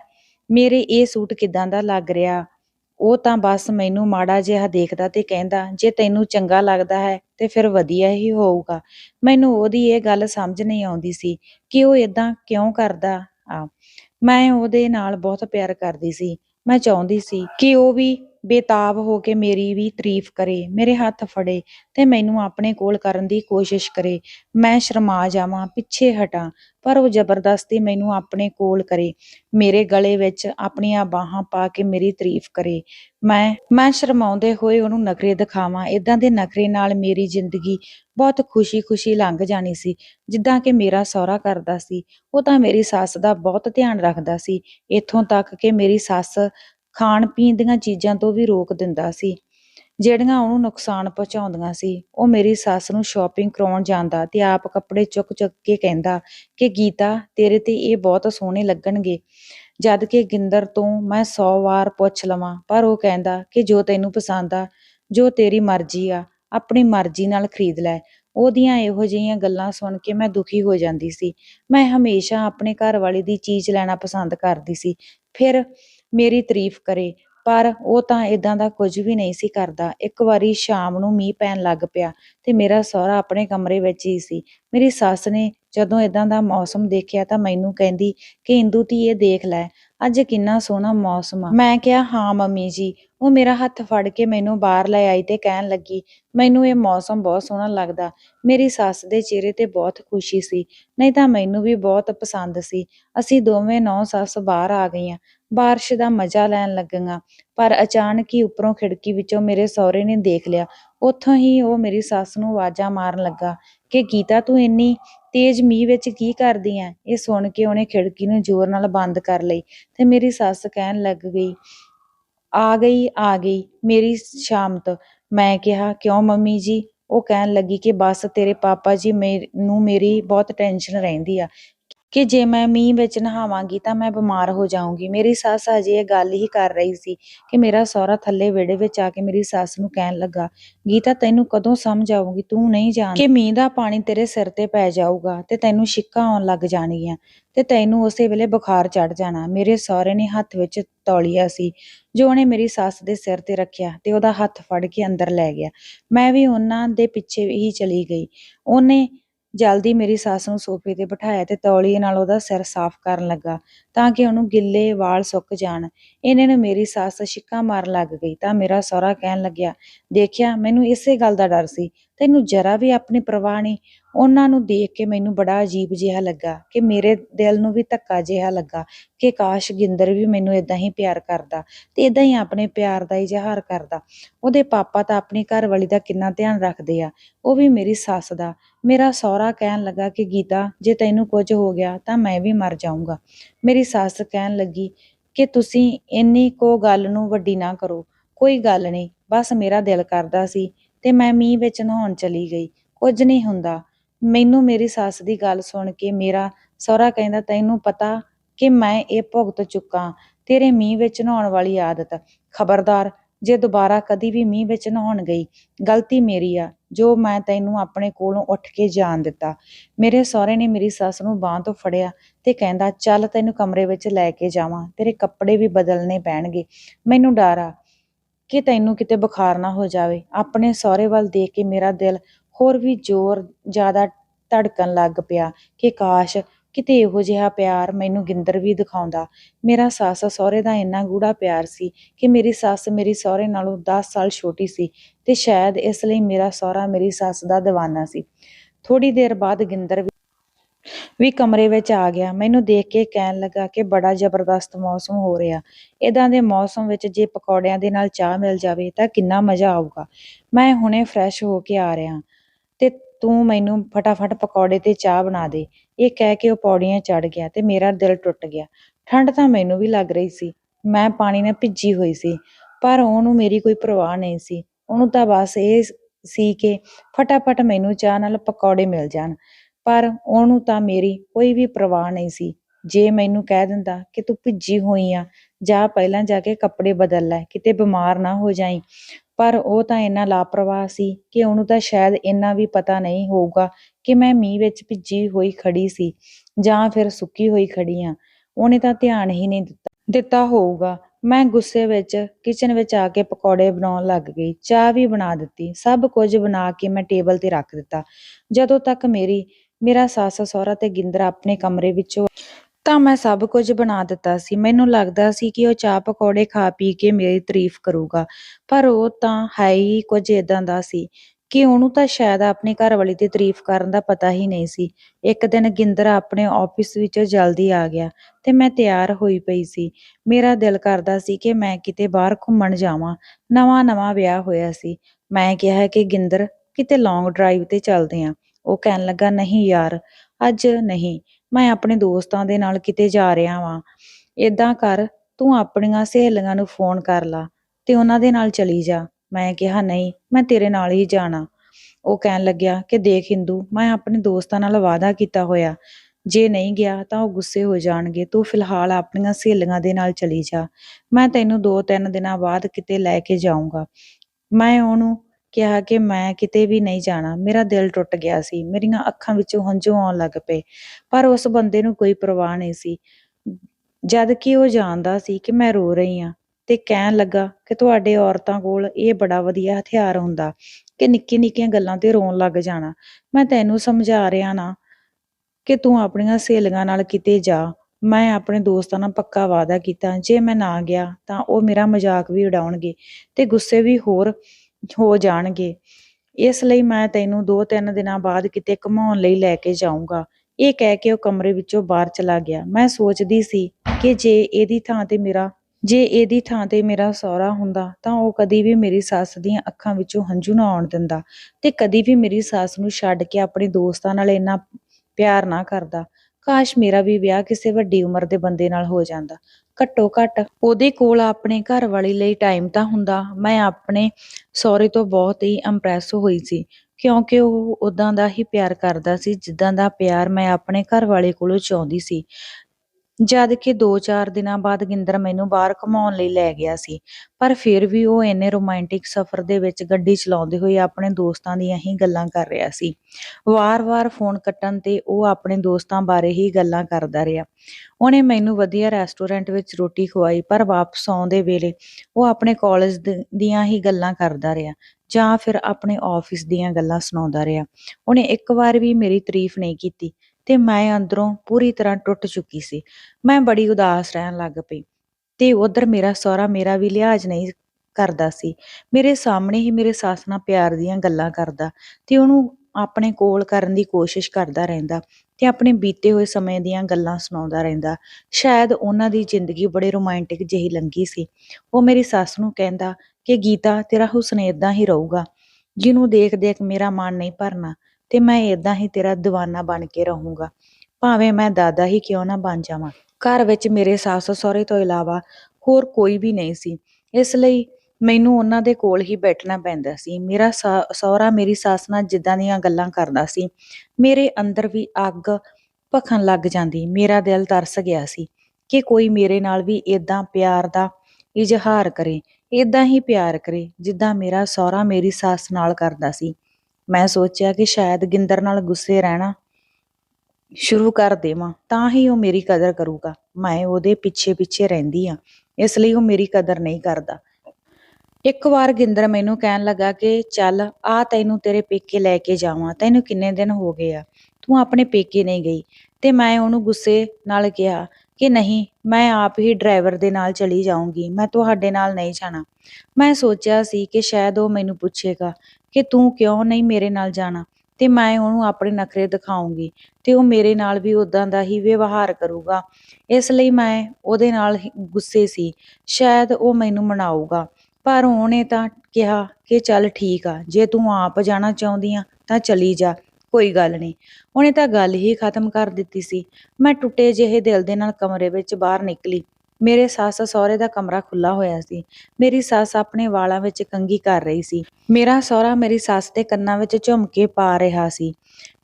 ਮੇਰੇ ਇਹ ਸੂਟ ਕਿੱਦਾਂ ਦਾ ਲੱਗ ਰਿਹਾ? ਉਹ ਤਾਂ ਬਸ ਮੈਨੂੰ ਮਾੜਾ ਜਿਹਾ ਦੇਖਦਾ ਤੇ ਕਹਿੰਦਾ, ਜੇ ਤੈਨੂੰ ਚੰਗਾ ਲੱਗਦਾ ਹੈ ਤੇ ਫਿਰ ਵਧੀਆ ਹੀ ਹੋਊਗਾ। ਮੈਨੂੰ ਉਹਦੀ ਇਹ ਗੱਲ ਸਮਝ ਨਹੀਂ ਆਉਂਦੀ ਸੀ ਕਿ ਉਹ ਇਦਾਂ ਕਿਉਂ ਕਰਦਾ। ਆ, ਮੈਂ ਉਹਦੇ ਨਾਲ ਬਹੁਤ ਪਿਆਰ ਕਰਦੀ ਸੀ। ਮੈਂ ਚਾਹੁੰਦੀ ਸੀ ਕਿ ਉਹ ਵੀ ਬੇਤਾਬ ਹੋ ਕੇ ਮੇਰੀ ਵੀ ਤਾਰੀਫ ਕਰੇ, ਮੇਰੇ ਹੱਥ ਫੜੇ ਤੇ ਮੈਨੂੰ ਆਪਣੇ ਕੋਲ ਕਰਨ ਦੀ ਕੋਸ਼ਿਸ਼ ਕਰੇ। ਮੈਂ ਸ਼ਰਮਾ ਜਾਵਾਂ, ਪਿੱਛੇ ਹਟਾਂ, ਪਰ ਉਹ ਜ਼ਬਰਦਸਤੀ ਮੈਨੂੰ ਆਪਣੇ ਕੋਲ ਕਰੇ। ਮੇਰੇ ਗਲੇ ਵਿੱਚ ਆਪਣੀਆਂ ਬਾਹਾਂ ਪਾ ਕੇ ਮੇਰੀ ਤਾਰੀਫ ਕਰੇ। ਮੈਂ ਮੈਂ ਸ਼ਰਮਾਉਂਦੇ ਹੋਏ ਉਹਨੂੰ ਨਖਰੇ ਦਿਖਾਵਾਂ। ਇਦਾਂ ਦੇ ਨਖਰੇ ਨਾਲ ਮੇਰੀ ਜ਼ਿੰਦਗੀ ਬਹੁਤ ਖੁਸ਼ੀ-ਖੁਸ਼ੀ ਲੰਘ ਜਾਣੀ ਸੀ। ਜਿੱਦਾਂ ਕਿ ਮੇਰਾ ਸਹੁਰਾ ਕਰਦਾ ਸੀ, ਉਹ ਤਾਂ ਮੇਰੀ ਸੱਸ ਦਾ ਬਹੁਤ ਧਿਆਨ ਰੱਖਦਾ ਸੀ। ਇੱਥੋਂ ਤੱਕ ਕਿ ਮੇਰੀ ਸੱਸ ਖਾਣ ਪੀਣ ਦੀਆਂ ਚੀਜ਼ਾਂ ਤੋਂ ਵੀ ਰੋਕ ਦਿੰਦਾ ਸੀ। ਜਿਹੜੀਆਂ ਉਹਨੂੰ ਨੁਕਸਾਨ ਪਹੁੰਚਾਉਂਦੀਆਂ ਸੀ, ਉਹ ਮੇਰੀ ਸੱਸ ਨੂੰ ਸ਼ਾਪਿੰਗ ਕਰਾਉਣ ਜਾਂਦਾ ਤੇ ਆਪ ਕੱਪੜੇ ਚੁੱਕ-ਚੁੱਕ ਕੇ ਕਹਿੰਦਾ ਕਿ, ਗੀਤਾ, ਤੇਰੇ ਤੇ ਇਹ ਬਹੁਤ ਸੋਹਣੇ ਲੱਗਣਗੇ। ਜਦ ਕਿ ਗਿੰਦਰ ਤੋਂ ਮੈਂ 100 ਵਾਰ ਪੁੱਛ ਲਵਾਂ, ਪਰ ਉਹ ਕਹਿੰਦਾ ਕਿ ਜੋ ਤੈਨੂੰ ਪਸੰਦ ਆ, ਜੋ ਤੇਰੀ ਮਰਜ਼ੀ ਆ, ਆਪਣੀ ਮਰਜ਼ੀ ਨਾਲ ਖਰੀਦ ਲੈ। ਉਹਦੀਆਂ ਇਹੋ ਜਿਹੀਆਂ ਗੱਲਾਂ ਸੁਣ ਕੇ ਮੈਂ ਦੁਖੀ ਹੋ ਜਾਂਦੀ ਸੀ। ਮੈਂ ਹਮੇਸ਼ਾ ਆਪਣੇ ਘਰ ਵਾਲੇ ਦੀ ਚੀਜ਼ ਲੈਣਾ ਪਸੰਦ ਕਰਦੀ ਸੀ। ਫਿਰ ਮੇਰੀ ਤਾਰੀਫ ਕਰੇ, ਪਰ ਉਹ ਤਾਂ ਇਦਾਂ ਦਾ ਕੁਝ ਵੀ ਨਹੀਂ ਸੀ ਕਰਦਾ। ਇੱਕ ਵਾਰੀ ਸ਼ਾਮ ਨੂੰ ਮੀਂਹ ਪੈਣ ਲੱਗ ਪਿਆ ਤੇ ਮੇਰਾ ਸਹੁਰਾ ਆਪਣੇ ਕਮਰੇ ਵਿੱਚ ਹੀ ਸੀ। ਮੇਰੀ ਸੱਸ ਨੇ ਜਦੋਂ ਇਦਾਂ ਦਾ ਮੌਸਮ ਦੇਖਿਆ ਤਾਂ ਮੈਨੂੰ ਕਹਿੰਦੀ, ਕਿ ਇੰਦੂ ਤੀ, ਇਹ ਦੇਖ ਲੈ, ਅੱਜ ਕਿੰਨਾ ਸੋਹਣਾ ਮੌਸਮ ਆ। ਮੈਂ ਕਿਹਾ, ਹਾਂ, ਮੰਮੀ ਜੀ। ਉਹ ਮੇਰਾ ਹੱਥ ਫੜ ਕੇ ਮੈਨੂੰ ਬਾਹਰ ਲੈ ਆਈ ਤੇ ਕਹਿਣ ਲੱਗੀ, ਮੈਨੂੰ ਇਹ ਮੌਸਮ ਬਹੁਤ ਸੋਹਣਾ ਲੱਗਦਾ। ਮੇਰੀ ਸੱਸ ਦੇ ਚਿਹਰੇ ਤੇ ਬਹੁਤ ਖੁਸ਼ੀ ਸੀ, ਨਹੀਂ ਤਾਂ ਮੈਨੂੰ ਵੀ ਬਹੁਤ ਪਸੰਦ ਸੀ। ਅਸੀਂ ਦੋਵੇਂ ਨੌ ਸੱਸ ਬਾਹਰ ਆ ਗਈਆਂ। ਬਾਰਿਸ਼ ਦਾ ਮਜ਼ਾ ਲੈਣ ਲੱਗੀਆਂ। ਪਰ ਅਚਾਨਕ ਹੀ ਉੱਪਰੋਂ ਖਿੜਕੀ ਵਿੱਚੋਂ ਮੇਰੇ ਸਹੁਰੇ ਨੇ ਦੇਖ ਲਿਆ। ਉੱਥੋਂ ਹੀ ਉਹ ਮੇਰੀ ਸੱਸ ਨੂੰ ਆਵਾਜ਼ਾਂ ਮਾਰਨ ਲੱਗਾ ਕਿ, ਗੀਤਾ, ਤੂੰ ਇੰਨੀ ਤੇਜ਼ ਮੀਂਹ ਵਿੱਚ ਕੀ ਕਰਦੀ ਐ? ਇਹ ਸੁਣ ਕੇ ਉਹਨੇ ਖਿੜਕੀ ਨੂੰ ਜ਼ੋਰ ਨਾਲ ਬੰਦ ਕਰ ਲਈ ਤੇ ਮੇਰੀ ਸੱਸ ਕਹਿਣ ਲੱਗ ਗਈ, ਆ ਗਈ ਆ ਗਈ, ਮੇਰੀ ਸ਼ਾਮਤ। ਮੈਂ ਕਿਹਾ, ਕਿਉਂ ਮੰਮੀ ਜੀ? ਉਹ ਕਹਿਣ ਲੱਗੀ ਕਿ, ਬਸ ਤੇਰੇ ਪਾਪਾ ਜੀ ਮੈਨੂੰ ਮੇਰੀ ਬਹੁਤ ਟੈਨਸ਼ਨ ਰਹਿੰਦੀ ਆ। ਕਿ ਜੇ ਮੈਂ ਮੀਂਹ ਵਿੱਚ ਨਹਾਵਾਂਗੀ ਤਾਂ ਮੈਂ ਬਿਮਾਰ ਹੋ ਜਾਊਂਗੀ। ਮੇਰੀ ਸੱਸ ਅਜੇ ਇਹ ਗੱਲ ਹੀ ਕਰ ਰਹੀ ਸੀ ਕਿ ਮੇਰਾ ਸਹੁਰਾ ਥੱਲੇ ਵਿਹੜੇ ਵਿੱਚ ਆ ਕੇ ਮੇਰੀ ਸੱਸ ਨੂੰ ਕਹਿਣ ਲੱਗਾ, ਗੀਤਾ, ਤੈਨੂੰ ਕਦੋਂ ਸਮਝ ਆਊਗੀ? ਤੂੰ ਨਹੀਂ ਜਾਣ ਕਿ ਮੀਂਹ ਦਾ ਪਾਣੀ ਤੇਰੇ ਸਿਰ ਤੇ ਪੈ ਜਾਊਗਾ ਤੇ ਤੈਨੂੰ ਛਿੱਕਾਂ ਆਉਣ ਲੱਗ ਜਾਣਗੀਆਂ ਤੇ ਤੈਨੂੰ ਉਸੇ ਵੇਲੇ ਬੁਖਾਰ ਚੜ ਜਾਣਾ। ਮੇਰੇ ਸਹੁਰੇ ਨੇ ਹੱਥ ਵਿੱਚ ਤੌਲੀਆ ਸੀ, ਜੋ ਉਹਨੇ ਮੇਰੀ ਸੱਸ ਦੇ ਸਿਰ ਤੇ ਰੱਖਿਆ ਤੇ ਉਹਦਾ ਹੱਥ ਫੜ ਕੇ ਅੰਦਰ ਲੈ ਗਿਆ। ਮੈਂ ਵੀ ਉਹਨਾਂ ਦੇ ਪਿੱਛੇ ਹੀ ਚਲੀ ਗਈ। ਉਹਨੇ ਜਲਦੀ ਮੇਰੀ ਸੱਸ ਨੂੰ ਸੋਫੇ ਤੇ ਬਿਠਾਇਆ ਤੇ ਤੌਲੀਏ ਨਾਲ ਉਹਦਾ ਸਿਰ ਸਾਫ਼ ਕਰਨ ਲੱਗਾ ਤਾਂ ਕਿ ਉਹਨੂੰ ਗਿੱਲੇ ਵਾਲ ਸੁੱਕ ਜਾਣ। ਇਹਨੇ ਨੂੰ ਮੇਰੀ ਸੱਸ ਛਿੱਕਾ ਮਾਰਨ ਲੱਗ ਗਈ ਤਾਂ ਮੇਰਾ ਸਹੁਰਾ ਕਹਿਣ ਲੱਗਿਆ, ਦੇਖਿਆ, ਮੈਨੂੰ ਇਸੇ ਗੱਲ ਦਾ ਡਰ ਸੀ। ਤੈਨੂੰ ਜਰਾ ਵੀ ਆਪਣੀ ਪਰਵਾਹ ਨਹੀਂ। ਉਹਨਾਂ ਨੂੰ ਦੇਖ ਕੇ ਮੈਨੂੰ ਬੜਾ ਅਜੀਬ ਜਿਹਾ ਲੱਗਾ ਕਿ ਮੇਰੇ ਦਿਲ ਨੂੰ ਵੀ ਧੱਕਾ ਜਿਹਾ ਲੱਗਾ ਕਿ ਕਾਸ਼ ਗਿੰਦਰ ਵੀ ਮੈਨੂੰ ਇਦਾਂ ਹੀ ਪਿਆਰ ਕਰਦਾ ਤੇ ਇਦਾਂ ਹੀ ਆਪਣੇ ਪਿਆਰ ਦਾ ਇਜ਼ਹਾਰ ਕਰਦਾ। ਉਹਦੇ ਪਾਪਾ ਤਾਂ ਆਪਣੀ ਘਰਵਾਲੀ ਦਾ ਕਿੰਨਾ ਧਿਆਨ ਰੱਖਦੇ ਆ। ਉਹ ਵੀ ਮੇਰੀ ਸੱਸ ਦਾ। ਮੇਰਾ ਸਹੁਰਾ ਕਹਿਣ ਲੱਗਾ ਕਿ ਗੀਤਾ, ਜੇ ਤੈਨੂੰ ਕੁਝ ਹੋ ਗਿਆ ਤਾਂ ਮੈਂ ਵੀ ਮਰ ਜਾਊਂਗਾ। ਮੇਰੀ ਸੱਸ ਕਹਿਣ ਲੱਗੀ ਕਿ ਤੁਸੀਂ ਇੰਨੀ ਕੋ ਗੱਲ ਨੂੰ ਵੱਡੀ ਨਾ ਕਰੋ। ਕੋਈ ਗੱਲ ਨਹੀਂ, ਬਸ ਮੇਰਾ ਦਿਲ ਕਰਦਾ ਸੀ ਤੇ ਮੈਂ ਮੀਂਹ ਵਿੱਚ ਨਹਾਉਣ ਚਲੀ ਗਈ। ਕੁਝ ਨਹੀਂ ਹੁੰਦਾ। ਮੈਨੂੰ ਮੇਰੀ ਸੱਸ ਦੀ ਗੱਲ ਸੁਣ ਕੇ ਮੇਰਾ ਸਹੁਰਾ ਕਹਿੰਦਾ, ਤੈਨੂੰ ਪਤਾ ਕਿ ਮੈਂ ਇਹ ਭੁਗਤ ਚੁੱਕਾ, ਤੇਰੇ ਮੀਂਹ ਵਿੱਚ ਨਹਾਉਣ ਵਾਲੀ ਆਦਤ। ਖਬਰਦਾਰ, ਜੇ ਦੁਬਾਰਾ ਕਦੀ ਵੀ ਮੀਂਹ ਵਿੱਚ ਨਹਾਉਣ ਗਈ, ਗਲਤੀ ਮੇਰੀ ਆ, ਜੋ ਮੈਂ ਤੈਨੂੰ ਆਪਣੇ ਕੋਲੋਂ ਉੱਠ ਕੇ ਜਾਣ ਦਿੱਤਾ। ਮੇਰੇ ਸਹੁਰੇ ਨੇ ਮੇਰੀ ਸੱਸ ਨੂੰ ਬਾਹ ਤੋਂ ਫੜਿਆ ਤੇ ਕਹਿੰਦਾ, ਚੱਲ ਤੈਨੂੰ ਕਮਰੇ ਵਿੱਚ ਲੈ ਕੇ ਜਾਵਾਂ, ਤੇਰੇ ਕੱਪੜੇ ਵੀ ਬਦਲਨੇ ਪੈਣਗੇ। ਮੈਨੂੰ ਡਰ ਆ ਕਿ ਤੈਨੂੰ ਕਿਤੇ ਬੁਖਾਰ ਨਾ ਹੋ ਜਾਵੇ। ਆਪਣੇ ਸਹੁਰੇ ਵੱਲ ਦੇਖ ਕੇ ਮੇਰਾ ਦਿਲ ਹੋਰ ਵੀ ਜ਼ੋਰ ਜ਼ਿਆਦਾ ਧੜਕਣ ਲੱਗ ਪਿਆ ਕਿ ਕਾਸ਼ ਕਿਤੇ ਇਹੋ ਜਿਹਾ ਪਿਆਰ ਮੈਨੂੰ ਗਿੰਦਰ ਵੀ ਦਿਖਾਉਂਦਾ। ਮੇਰਾ ਸੱਸ ਸਹੁਰੇ ਦਾ ਇੰਨਾ ਗੂੜਾ ਪਿਆਰ ਸੀ ਕਿ ਮੇਰੀ ਸੱਸ ਮੇਰੀ ਸਹੁਰੇ ਨਾਲੋਂ 10 ਸਾਲ ਛੋਟੀ ਸੀ ਤੇ ਸ਼ਾਇਦ ਇਸ ਲਈ ਮੇਰਾ ਸਹੁਰਾ ਮੇਰੀ ਸੱਸ ਦਾ دیਵਾਨਾ ਸੀ। ਥੋੜੀ ਦੇਰ ਬਾਅਦ ਗਿੰਦਰ ਵੀ ਕਮਰੇ ਵਿੱਚ ਆ ਗਿਆ। ਮੈਨੂੰ ਦੇਖ ਕੇ ਕਹਿਣ ਲੱਗਾ ਕਿ ਬੜਾ ਜ਼ਬਰਦਸਤ ਮੌਸਮ ਹੋ ਰਿਹਾ। ਇਦਾਂ ਦੇ ਮੌਸਮ ਵਿੱਚ ਜੇ ਪਕੌੜਿਆਂ ਦੇ ਨਾਲ ਚਾਹ ਮਿਲ ਜਾਵੇ ਤਾਂ ਕਿੰਨਾ ਮਜ਼ਾ ਆਊਗਾ। ਮੈਂ ਹੁਣੇ ਫਰੈਸ਼ ਹੋ ਕੇ ਆ ਰਿਹਾ। ਤੂੰ ਮੈਨੂੰ ਫਟਾਫਟ ਪਕੌੜੇ ਤੇ ਚਾਹ ਬਣਾ ਦੇ। ਇਹ ਕਹਿ ਕੇ ਉਹ ਪੌੜੀਆਂ ਚੜ ਗਿਆ ਤੇ ਮੇਰਾ ਦਿਲ ਟੁੱਟ ਗਿਆ। ਠੰਡ ਤਾਂ ਮੈਨੂੰ ਵੀ ਲੱਗ ਰਹੀ ਸੀ। ਮੈਂ ਪਾਣੀ ਨਾਲ ਭਿੱਜੀ ਹੋਈ ਸੀ, ਪਰ ਉਹਨੂੰ ਮੇਰੀ ਕੋਈ ਪਰਵਾਹ ਨਹੀਂ ਸੀ। ਉਹਨੂੰ ਤਾਂ ਬਸ ਇਹ ਸੀ ਕਿ ਫਟਾਫਟ ਮੈਨੂੰ ਚਾਹ ਨਾਲ ਪਕੌੜੇ ਮਿਲ ਜਾਣ। ਪਰ ਉਹਨੂੰ ਤਾਂ ਮੇਰੀ ਕੋਈ ਵੀ ਪਰਵਾਹ ਨਹੀਂ ਸੀ। ਜੇ ਮੈਨੂੰ ਕਹਿ ਦਿੰਦਾ ਕਿ ਤੂੰ ਭਿੱਜੀ ਹੋਈ ਆ, ਜਾ ਪਹਿਲਾਂ ਜਾ ਕੇ ਕੱਪੜੇ ਬਦਲ ਲੈ, ਕਿਤੇ ਬਿਮਾਰ ਨਾ ਹੋ ਜਾਈਂ। ਪਰ ਉਹ ਤਾਂ ਇੰਨਾ ਲਾਪਰਵਾਹ ਸੀ ਕਿ ਉਹਨੂੰ ਤਾਂ ਸ਼ਾਇਦ ਇੰਨਾ ਵੀ ਪਤਾ ਨਹੀਂ ਹੋਊਗਾ ਕਿ ਮੈਂ ਮੀਂਹ ਵਿੱਚ ਭਿੱਜੀ ਹੋਈ ਖੜੀ ਸੀ ਜਾਂ ਫਿਰ ਸੁੱਕੀ ਹੋਈ ਖੜੀ ਆ ਉਹਨੇ ਤਾਂ ਧਿਆਨ ਹੀ ਨਹੀਂ ਦਿੱਤਾ। ਦਿੱਤਾ ਹੋਊਗਾ। ਮੈਂ ਗੁੱਸੇ ਵਿੱਚ ਕਿਚਨ ਵਿੱਚ ਆ ਕੇ ਪਕੌੜੇ ਬਣਾਉਣ ਲੱਗ ਗਈ। ਚਾਹ ਵੀ ਬਣਾ ਦਿੱਤੀ। ਸਭ ਕੁਝ ਬਣਾ ਕੇ ਮੈਂ ਟੇਬਲ ਤੇ ਰੱਖ ਦਿੱਤਾ। ਜਦੋਂ ਤੱਕ ਮੇਰੀ, ਮੇਰਾ ਸੱਸ ਸਹੁਰਾ ਤੇ ਗਿੰਦਰ ਆਪਣੇ ਕਮਰੇ ਵਿੱਚੋਂ ਤਾਂ ਮੈਂ ਸਭ ਕੁਝ ਬਣਾ ਦਿੱਤਾ ਸੀ। ਮੈਨੂੰ ਲੱਗਦਾ ਸੀ ਕਿ ਉਹ ਚਾਹ ਪਕੌੜੇ ਖਾ ਪੀ ਕੇ ਮੇਰੀ ਤਾਰੀਫ ਕਰੂਗਾ, ਪਰ ਉਹ ਤਾਂ ਹੈ ਹੀ ਕੁਝ ਇਦਾਂ ਦਾ ਸੀ ਕਿ ਉਹਨੂੰ ਤਾਂ ਸ਼ਾਇਦ ਆਪਣੀ ਘਰਵਾਲੀ ਦੀ ਤਾਰੀਫ ਕਰਨ ਦਾ ਪਤਾ ਹੀ ਨਹੀਂ ਸੀ। ਇੱਕ ਦਿਨ ਗਿੰਦਰ ਆਪਣੇ ਆਫਿਸ ਵਿੱਚੋਂ ਜਲਦੀ ਆ ਗਿਆ ਤੇ ਮੈਂ ਤਿਆਰ ਹੋਈ ਪਈ ਸੀ। ਮੇਰਾ ਦਿਲ ਕਰਦਾ ਸੀ ਕਿ ਮੈਂ ਕਿਤੇ ਬਾਹਰ ਘੁੰਮਣ ਜਾਵਾਂ ਨਵਾਂ ਨਵਾਂ ਵਿਆਹ ਹੋਇਆ ਸੀ। ਮੈਂ ਕਿਹਾ ਕਿ ਗਿੰਦਰ, ਕਿਤੇ ਲੌਂਗ ਡਰਾਈਵ ਤੇ ਚੱਲਦੇ ਆਂ। ਉਹ ਕਹਿਣ ਲੱਗਾ, ਨਹੀਂ ਯਾਰ ਅੱਜ ਨਹੀਂ, ਮੈਂ ਆਪਣੇ ਦੋਸਤਾਂ ਦੇ ਨਾਲ ਕਿਤੇ ਜਾ ਰਿਹਾ ਵਾਂ। ਇਦਾਂ ਕਰ, ਤੂੰ ਆਪਣੀਆਂ ਸਹੇਲੀਆਂ ਨੂੰ ਫੋਨ ਕਰ ਲਾ ਤੇ ਉਹਨਾਂ ਦੇ ਨਾਲ ਚਲੀ ਜਾ। ਮੈਂ ਕਿਹਾ, ਨਹੀਂ, ਮੈਂ ਤੇਰੇ ਨਾਲ ਹੀ ਜਾਣਾ। ਉਹ ਕਹਿਣ ਲੱਗਿਆ ਕਿ ਦੇਖ ਹਿੰਦੂ, ਮੈਂ ਆਪਣੇ ਦੋਸਤਾਂ ਨਾਲ ਵਾਅਦਾ ਕੀਤਾ ਹੋਇਆ। ਜੇ ਨਹੀਂ ਗਿਆ ਤਾਂ ਉਹ ਗੁੱਸੇ ਹੋ ਜਾਣਗੇ। ਤੂੰ ਫਿਲਹਾਲ ਆਪਣੀਆਂ ਸਹੇਲੀਆਂ ਦੇ ਨਾਲ ਚਲੀ ਜਾ। ਮੈਂ ਤੈਨੂੰ 2-3 ਦਿਨਾਂ ਬਾਅਦ ਕਿਤੇ ਲੈ ਕੇ ਜਾਊਂਗਾ। ਮੈਂ ਉਹਨੂੰ ਕਿਹਾ ਕਿ ਮੈਂ ਕਿਤੇ ਵੀ ਨਹੀਂ ਜਾਣਾ। ਮੇਰਾ ਦਿਲ ਟੁੱਟ ਗਿਆ ਸੀ। ਮੇਰੀਆਂ ਅੱਖਾਂ ਵਿੱਚੋਂ ਹੰਝੂ ਆਉਣ ਲੱਗ ਪਏ। ਪਰ ਉਸ ਬੰਦੇ ਨੂੰ ਕੋਈ ਪਰਵਾਹ ਨਹੀਂ ਸੀ। ਜਦ ਕਿ ਉਹ ਜਾਣਦਾ ਸੀ ਕਿ ਮੈਂ ਰੋ ਰਹੀ ਹਾਂ ਤੇ ਕਹਿਣ ਲੱਗਾ ਕਿ ਤੁਹਾਡੇ ਔਰਤਾਂ ਕੋਲ ਇਹ ਬੜਾ ਵਧੀਆ ਹਥਿਆਰ ਹੁੰਦਾ ਕਿ ਨਿੱਕੀ ਨਿੱਕੀਆਂ ਗੱਲਾਂ ਤੇ ਰੋਣ ਲੱਗ ਜਾਣਾ। ਮੈਂ ਤੈਨੂੰ ਸਮਝਾ ਰਿਹਾ ਨਾ ਕਿ ਤੂੰ ਆਪਣੀਆਂ ਸਹੇਲੀਆਂ ਨਾਲ ਕਿਤੇ ਜਾ। ਮੈਂ ਆਪਣੇ ਦੋਸਤਾਂ ਨਾਲ ਪੱਕਾ ਵਾਅਦਾ ਕੀਤਾ। ਜੇ ਮੈਂ ਨਾ ਗਿਆ ਤਾਂ ਉਹ ਮੇਰਾ ਮਜ਼ਾਕ ਵੀ ਉਡਾਉਣਗੇ ਤੇ ਗੁੱਸੇ ਵੀ ਹੋਰ ਹੋ ਜਾਣਗੇ। ਇਸ ਲਈ ਮੈਂ ਤੈਨੂੰ 2-3 ਦਿਨਾਂ ਬਾਅਦ ਕਿਤੇ ਘੁਮਾਉਣ ਲਈ ਲੈ ਕੇ ਜਾਊਂਗਾ। ਇਹ ਕਹਿ ਕੇ ਉਹ ਕਮਰੇ ਵਿੱਚੋਂ ਬਾਹਰ ਚਲਾ ਗਿਆ। ਮੈਂ ਸੋਚਦੀ ਸੀ ਕਿ ਜੇ ਇਹਦੀ ਥਾਂ ਤੇ ਮੇਰਾ, ਜੇ ਇਹਦੀ ਥਾਂ ਤੇ ਮੇਰਾ ਸਹੁਰਾ ਹੁੰਦਾ ਤਾਂ ਉਹ ਕਦੀ ਵੀ ਮੇਰੀ ਸੱਸ ਦੀਆਂ ਅੱਖਾਂ ਵਿੱਚੋਂ ਹੰਝੂ ਨਾ ਆਉਣ ਦਿੰਦਾ ਤੇ ਕਦੀ ਵੀ ਮੇਰੀ ਸੱਸ ਨੂੰ ਛੱਡ ਕੇ ਆਪਣੇ ਦੋਸਤਾਂ ਨਾਲ ਇੰਨਾ ਪਿਆਰ ਨਾ ਕਰਦਾ। ਕਾਸ਼ ਮੇਰਾ ਵੀ ਵਿਆਹ ਕਿਸੇ ਵੱਡੀ ਉਮਰ ਦੇ ਬੰਦੇ ਨਾਲ ਹੋ ਜਾਂਦਾ। ਘੱਟੋ ਘੱਟ ਉਹਦੇ ਕੋਲ ਆਪਣੇ ਘਰ ਵਾਲੀ ਲਈ ਟਾਈਮ ਤਾਂ ਹੁੰਦਾ। ਮੈਂ ਆਪਣੇ ਸਹੁਰੇ ਤੋਂ ਬਹੁਤ ਹੀ ਇੰਪ੍ਰੈਸ ਹੋਈ ਸੀ, ਕਿਉਂਕਿ ਉਹ ਉਦਾਂ ਦਾ ਹੀ ਪਿਆਰ ਕਰਦਾ ਸੀ, ਜਿੱਦਾਂ ਦਾ ਪਿਆਰ ਮੈਂ ਆਪਣੇ ਘਰ ਵਾਲੇ ਕੋਲੋਂ ਚਾਹੁੰਦੀ ਸੀ। ਜਦ ਕਿ 2-4 ਦਿਨਾਂ ਬਾਅਦ ਗਿੰਦਰ ਮੈਨੂੰ ਬਾਹਰ ਘੁਮਾਉਣ ਲਈ ਲੈ ਗਿਆ ਸੀ। ਪਰ ਫਿਰ ਵੀ ਉਹ ਇੰਨੇ ਰੋਮਾਂਟਿਕ ਸਫ਼ਰ ਦੇ ਵਿੱਚ ਗੱਡੀ ਚਲਾਉਂਦੇ ਹੋਏ ਆਪਣੇ ਦੋਸਤਾਂ ਦੀਆਂ ਹੀ ਗੱਲਾਂ ਕਰ ਰਿਹਾ ਸੀ। ਵਾਰ-ਵਾਰ ਫੋਨ ਕੱਟਣ ਤੇ ਉਹ ਆਪਣੇ ਦੋਸਤਾਂ ਬਾਰੇ ਹੀ ਗੱਲਾਂ ਕਰਦਾ ਰਿਹਾ। ਉਹਨੇ ਮੈਨੂੰ ਵਧੀਆ ਰੈਸਟੋਰੈਂਟ ਵਿੱਚ ਰੋਟੀ ਖਵਾਈ, ਪਰ ਵਾਪਸ ਆਉਣ ਦੇ ਵੇਲੇ ਉਹ ਆਪਣੇ ਕਾਲਜ ਦੀਆਂ ਹੀ ਗੱਲਾਂ ਕਰਦਾ ਰਿਹਾ, ਜਾਂ ਫਿਰ ਆਪਣੇ ਆਫਿਸ ਦੀਆਂ ਗੱਲਾਂ ਸੁਣਾਉਂਦਾ ਰਿਹਾ। ਉਹਨੇ ਇੱਕ ਵਾਰ ਵੀ ਮੇਰੀ ਤਾਰੀਫ ਨਹੀਂ ਕੀਤੀ। ਤੇ ਮੈਂ ਅੰਦਰੋਂ ਪੂਰੀ ਤਰ੍ਹਾਂ ਟੁੱਟ ਚੁੱਕੀ ਸੀ। ਮੈਂ ਬੜੀ ਉਦਾਸ ਰਹਿਣ ਲੱਗ ਪਈ ਤੇ ਉਧਰ ਮੇਰਾ ਸਹੁਰਾ ਮੇਰਾ ਵੀ ਲਿਹਾਜ਼ ਨਹੀਂ ਕਰਦਾ ਸੀ। ਮੇਰੇ ਸਾਹਮਣੇ ਹੀ ਮੇਰੇ ਸੱਸ ਨਾਲ ਪਿਆਰ ਦੀਆਂ ਗੱਲਾਂ ਕਰਦਾ ਤੇ ਉਹਨੂੰ ਆਪਣੇ ਕੋਲ ਕਰਨ ਦੀ ਕੋਸ਼ਿਸ਼ ਕਰਦਾ ਰਹਿੰਦਾ ਤੇ ਆਪਣੇ ਬੀਤੇ ਹੋਏ ਸਮੇਂ ਦੀਆਂ ਗੱਲਾਂ ਸੁਣਾਉਂਦਾ ਰਹਿੰਦਾ। ਸ਼ਾਇਦ ਉਹਨਾਂ ਦੀ ਜ਼ਿੰਦਗੀ ਬੜੇ ਰੋਮਾਂਟਿਕ ਜਿਹੀ ਲੰਗੀ ਸੀ। ਉਹ ਮੇਰੀ ਸੱਸ ਨੂੰ ਕਹਿੰਦਾ ਕਿ ਗੀਤਾ ਤੇਰਾ ਹੁਸਨ ਇਦਾਂ ਹੀ ਰਹੂਗਾ। ਜਿਹਨੂੰ ਦੇਖ ਦੇਖ ਮੇਰਾ ਮਨ ਨਹੀਂ ਭਰਨਾ। ਤੇ ਮੈਂ ਇਦਾਂ ਹੀ ਤੇਰਾ دیਵਾਨਾ ਬਣ ਕੇ ਰਹੂੰਗਾ। ਭਾਵੇਂ ਮੈਂ ਦਾਦਾ ਹੀ ਕਿਉਂ ਨਾ ਬਣ ਜਾਵਾਂ। ਘਰ ਵਿੱਚ ਮੇਰੇ ਸੱਸ ਸਹੁਰੇ ਤੋਂ ਇਲਾਵਾ ਹੋਰ ਕੋਈ ਵੀ ਨਹੀਂ ਸੀ। ਇਸ ਲਈ ਮੈਨੂੰ ਉਹਨਾਂ ਦੇ ਕੋਲ ਹੀ ਬੈਠਣਾ ਪੈਂਦਾ ਸੀ। ਮੇਰਾ ਸਾ- ਸਹੁਰਾ ਮੇਰੀ ਸੱਸ ਨਾਲ ਜਿੱਦਾਂ ਦੀਆਂ ਗੱਲਾਂ ਕਰਦਾ ਸੀ। ਮੇਰੇ ਅੰਦਰ ਵੀ ਅੱਗ ਭਖਣ ਲੱਗ ਜਾਂਦੀ। ਮੇਰਾ ਦਿਲ ਤਰਸ ਗਿਆ ਸੀ ਕਿ ਕੋਈ ਮੇਰੇ ਨਾਲ ਵੀ ਇਦਾਂ ਪਿਆਰ ਦਾ ਇਜ਼ਹਾਰ ਕਰੇ। ਇਦਾਂ ਹੀ ਪਿਆਰ ਕਰੇ, ਜਿੱਦਾਂ ਮੇਰਾ ਸਹੁਰਾ ਮੇਰੀ ਸੱਸ ਨਾਲ ਕਰਦਾ ਸੀ। ਮੈਂ ਸੋਚਿਆ ਕਿ ਸ਼ਾਇਦ ਗਿੰਦਰ ਨਾਲ ਗੁੱਸੇ ਰਹਿਣਾ ਸ਼ੁਰੂ ਕਰ ਦੇਵਾਂ, ਤਾਂ ਹੀ ਉਹ ਮੇਰੀ ਕਦਰ ਕਰੂਗਾ। ਮੈਂ ਉਹਦੇ ਪਿੱਛੇ ਪਿੱਛੇ ਰਹਿੰਦੀ ਆ ਇਸ ਲਈ ਉਹ ਮੇਰੀ ਕਦਰ ਨਹੀਂ ਕਰਦਾ। ਇੱਕ ਵਾਰ ਗਿੰਦਰ ਮੈਨੂੰ ਕਹਿਣ ਲੱਗਾ ਕਿ ਚੱਲ ਆ ਤੈਨੂੰ ਤੇਰੇ ਪੇਕੇ ਲੈ ਕੇ ਜਾਵਾਂ, ਤੈਨੂੰ ਕਿੰਨੇ ਦਿਨ ਹੋ ਗਏ ਆ, ਤੂੰ ਆਪਣੇ ਪੇਕੇ ਨਹੀਂ ਗਈ। ਤੇ ਮੈਂ ਉਹਨੂੰ ਗੁੱਸੇ ਨਾਲ ਕਿਹਾ ਕਿ ਨਹੀਂ, ਮੈਂ ਆਪ ਹੀ ਡਰਾਈਵਰ ਦੇ ਨਾਲ ਚਲੀ ਜਾਊਂਗੀ, ਮੈਂ ਤੁਹਾਡੇ ਨਾਲ ਨਹੀਂ ਜਾਣਾ। ਮੈਂ ਸੋਚਿਆ ਸੀ ਕਿ ਸ਼ਾਇਦ ਉਹ ਮੈਨੂੰ ਪੁੱਛੇਗਾ ਕਿ ਤੂੰ ਕਿਉਂ ਨਹੀਂ ਮੇਰੇ ਨਾਲ ਜਾਣਾ, ਤੇ ਮੈਂ ਉਹਨੂੰ ਆਪਣੇ ਨਖਰੇ ਦਿਖਾਉਂਗੀ ਤੇ ਉਹ ਮੇਰੇ ਨਾਲ ਵੀ ਉਦਾਂ ਦਾ ਹੀ ਵਿਵਹਾਰ ਕਰੂਗਾ। ਇਸ ਲਈ ਮੈਂ ਉਹਦੇ ਨਾਲ ਹੀ ਗੁੱਸੇ ਸੀ, ਸ਼ਾਇਦ ਉਹ ਮੈਨੂੰ ਮਨਾਊਗਾ, ਪਰ ਉਹਨੇ ਤਾਂ ਕਿਹਾ ਕਿ ਚੱਲ ਠੀਕ ਆ, ਜੇ ਤੂੰ ਆਪ ਜਾਣਾ ਚਾਹੁੰਦੀ ਆ ਤਾਂ ਚਲੀ ਜਾ ਕੋਈ ਗੱਲ ਨਹੀਂ। ਉਹਨੇ ਤਾਂ ਗੱਲ ਹੀ ਖਤਮ ਕਰ ਦਿੱਤੀ ਸੀ। ਮੈਂ ਟੁੱਟੇ ਜਿਹੇ ਦਿਲ ਦੇ ਨਾਲ ਕਮਰੇ ਵਿੱਚ ਬਾਹਰ ਨਿਕਲੀ। ਮੇਰੇ ਸੱਸ ਸਹੁਰੇ ਦਾ ਕਮਰਾ ਖੁੱਲਾ ਹੋਇਆ ਸੀ। ਮੇਰੀ ਸੱਸ ਆਪਣੇ ਵਾਲਾਂ ਵਿੱਚ ਕੰਘੀ ਕਰ ਰਹੀ ਸੀ। ਮੇਰਾ ਸਹੁਰਾ ਮੇਰੀ ਸੱਸ ਦੇ ਕੰਨਾਂ ਵਿੱਚ ਝੁਮਕੇ ਪਾ ਰਿਹਾ ਸੀ।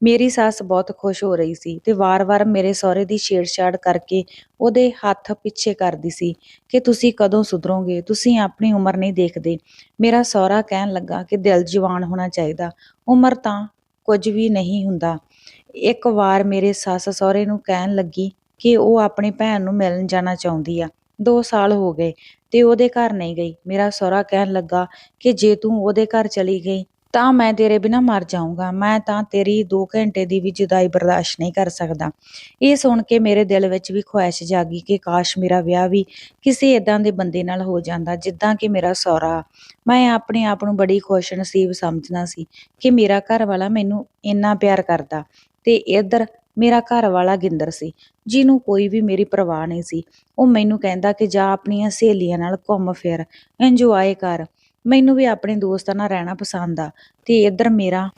ਮੇਰੀ ਸੱਸ ਬਹੁਤ ਖੁਸ਼ ਹੋ ਰਹੀ ਸੀ ਤੇ ਵਾਰ-ਵਾਰ ਮੇਰੇ ਸਹੁਰੇ ਦੀ ਛੇੜਛਾੜ ਕਰਕੇ ਉਹਦੇ ਹੱਥ ਪਿੱਛੇ ਕਰਦੀ ਸੀ ਕਿ ਤੁਸੀਂ ਕਦੋਂ ਸੁਧਰੋਗੇ, ਤੁਸੀਂ ਆਪਣੀ ਉਮਰ ਨਹੀਂ ਦੇਖਦੇ। ਮੇਰਾ ਸਹੁਰਾ ਕਹਿਣ ਲੱਗਾ ਕਿ ਦਿਲ ਜਵਾਨ ਹੋਣਾ ਚਾਹੀਦਾ। ਉਮਰ ਤਾਂ ਕੁਝ ਵੀ ਨਹੀਂ ਹੁੰਦਾ। ਇੱਕ ਵਾਰ ਮੇਰੇ ਸੱਸ ਸਹੁਰੇ ਨੂੰ ਕਹਿਣ ਲੱਗੀ ਕਿ ਉਹ ਆਪਣੀ ਭੈਣ ਨੂੰ ਮਿਲਣ ਜਾਣਾ ਚਾਹੁੰਦੀ ਆ। 2 ਸਾਲ ਹੋ ਗਏ ਤੇ ਉਹਦੇ ਘਰ ਨਹੀਂ ਗਈ। ਮੇਰਾ ਸਹੁਰਾ ਕਹਿਣ ਲੱਗਾ ਕਿ ਜੇ ਤੂੰ ਉਹਦੇ ਘਰ ਚਲੀ ਗਈ ਤਾਂ ਮੈਂ ਤੇਰੇ ਬਿਨਾ ਮਰ ਜਾਊਂਗਾ। ਮੈਂ ਤਾਂ ਤੇਰੀ 2 ਘੰਟੇ ਦੀ ਵੀ ਜੁਦਾਈ ਬਰਦਾਸ਼ਤ ਨਹੀਂ ਕਰ ਸਕਦਾ। ਇਹ ਸੁਣ ਕੇ ਮੇਰੇ ਦਿਲ ਵਿੱਚ ਵੀ ਖੁਆਇਸ਼ ਜਾਗੀ ਕਿ ਕਾਸ਼ ਮੇਰਾ ਵਿਆਹ ਵੀ ਕਿਸੇ ਇਦਾਂ ਦੇ ਬੰਦੇ ਨਾਲ ਹੋ ਜਾਂਦਾ, ਜਿੱਦਾਂ ਕਿ ਮੇਰਾ ਸਹੁਰਾ। ਮੈਂ ਆਪਣੇ ਆਪ ਨੂੰ ਬੜੀ ਖੁਸ਼ ਨਸੀਬ ਸਮਝਣਾ ਸੀ ਕਿ ਮੇਰਾ ਘਰ ਵਾਲਾ ਮੈਨੂੰ ਇੰਨਾ ਪਿਆਰ ਕਰਦਾ ਤੇ ਇੱਧਰ ਮੇਰਾ ਘਰ ਵਾਲਾ ਗਿੰਦਰ ਸੀ, ਜਿਹਨੂੰ ਕੋਈ ਵੀ ਮੇਰੀ ਪਰਵਾਹ ਨਹੀਂ ਸੀ। ਉਹ ਮੈਨੂੰ ਕਹਿੰਦਾ ਕਿ ਜਾ ਆਪਣੀਆਂ ਸਹੇਲੀਆਂ ਨਾਲ ਘੁੰਮ ਫਿਰ ਇੰਜੋਏ ਕਰ। ਮੈਨੂੰ ਵੀ ਆਪਣੇ ਦੋਸਤਾਂ ਨਾਲ ਰਹਿਣਾ ਪਸੰਦ ਆ ਤੇ ਇੱਧਰ ਮੇਰਾ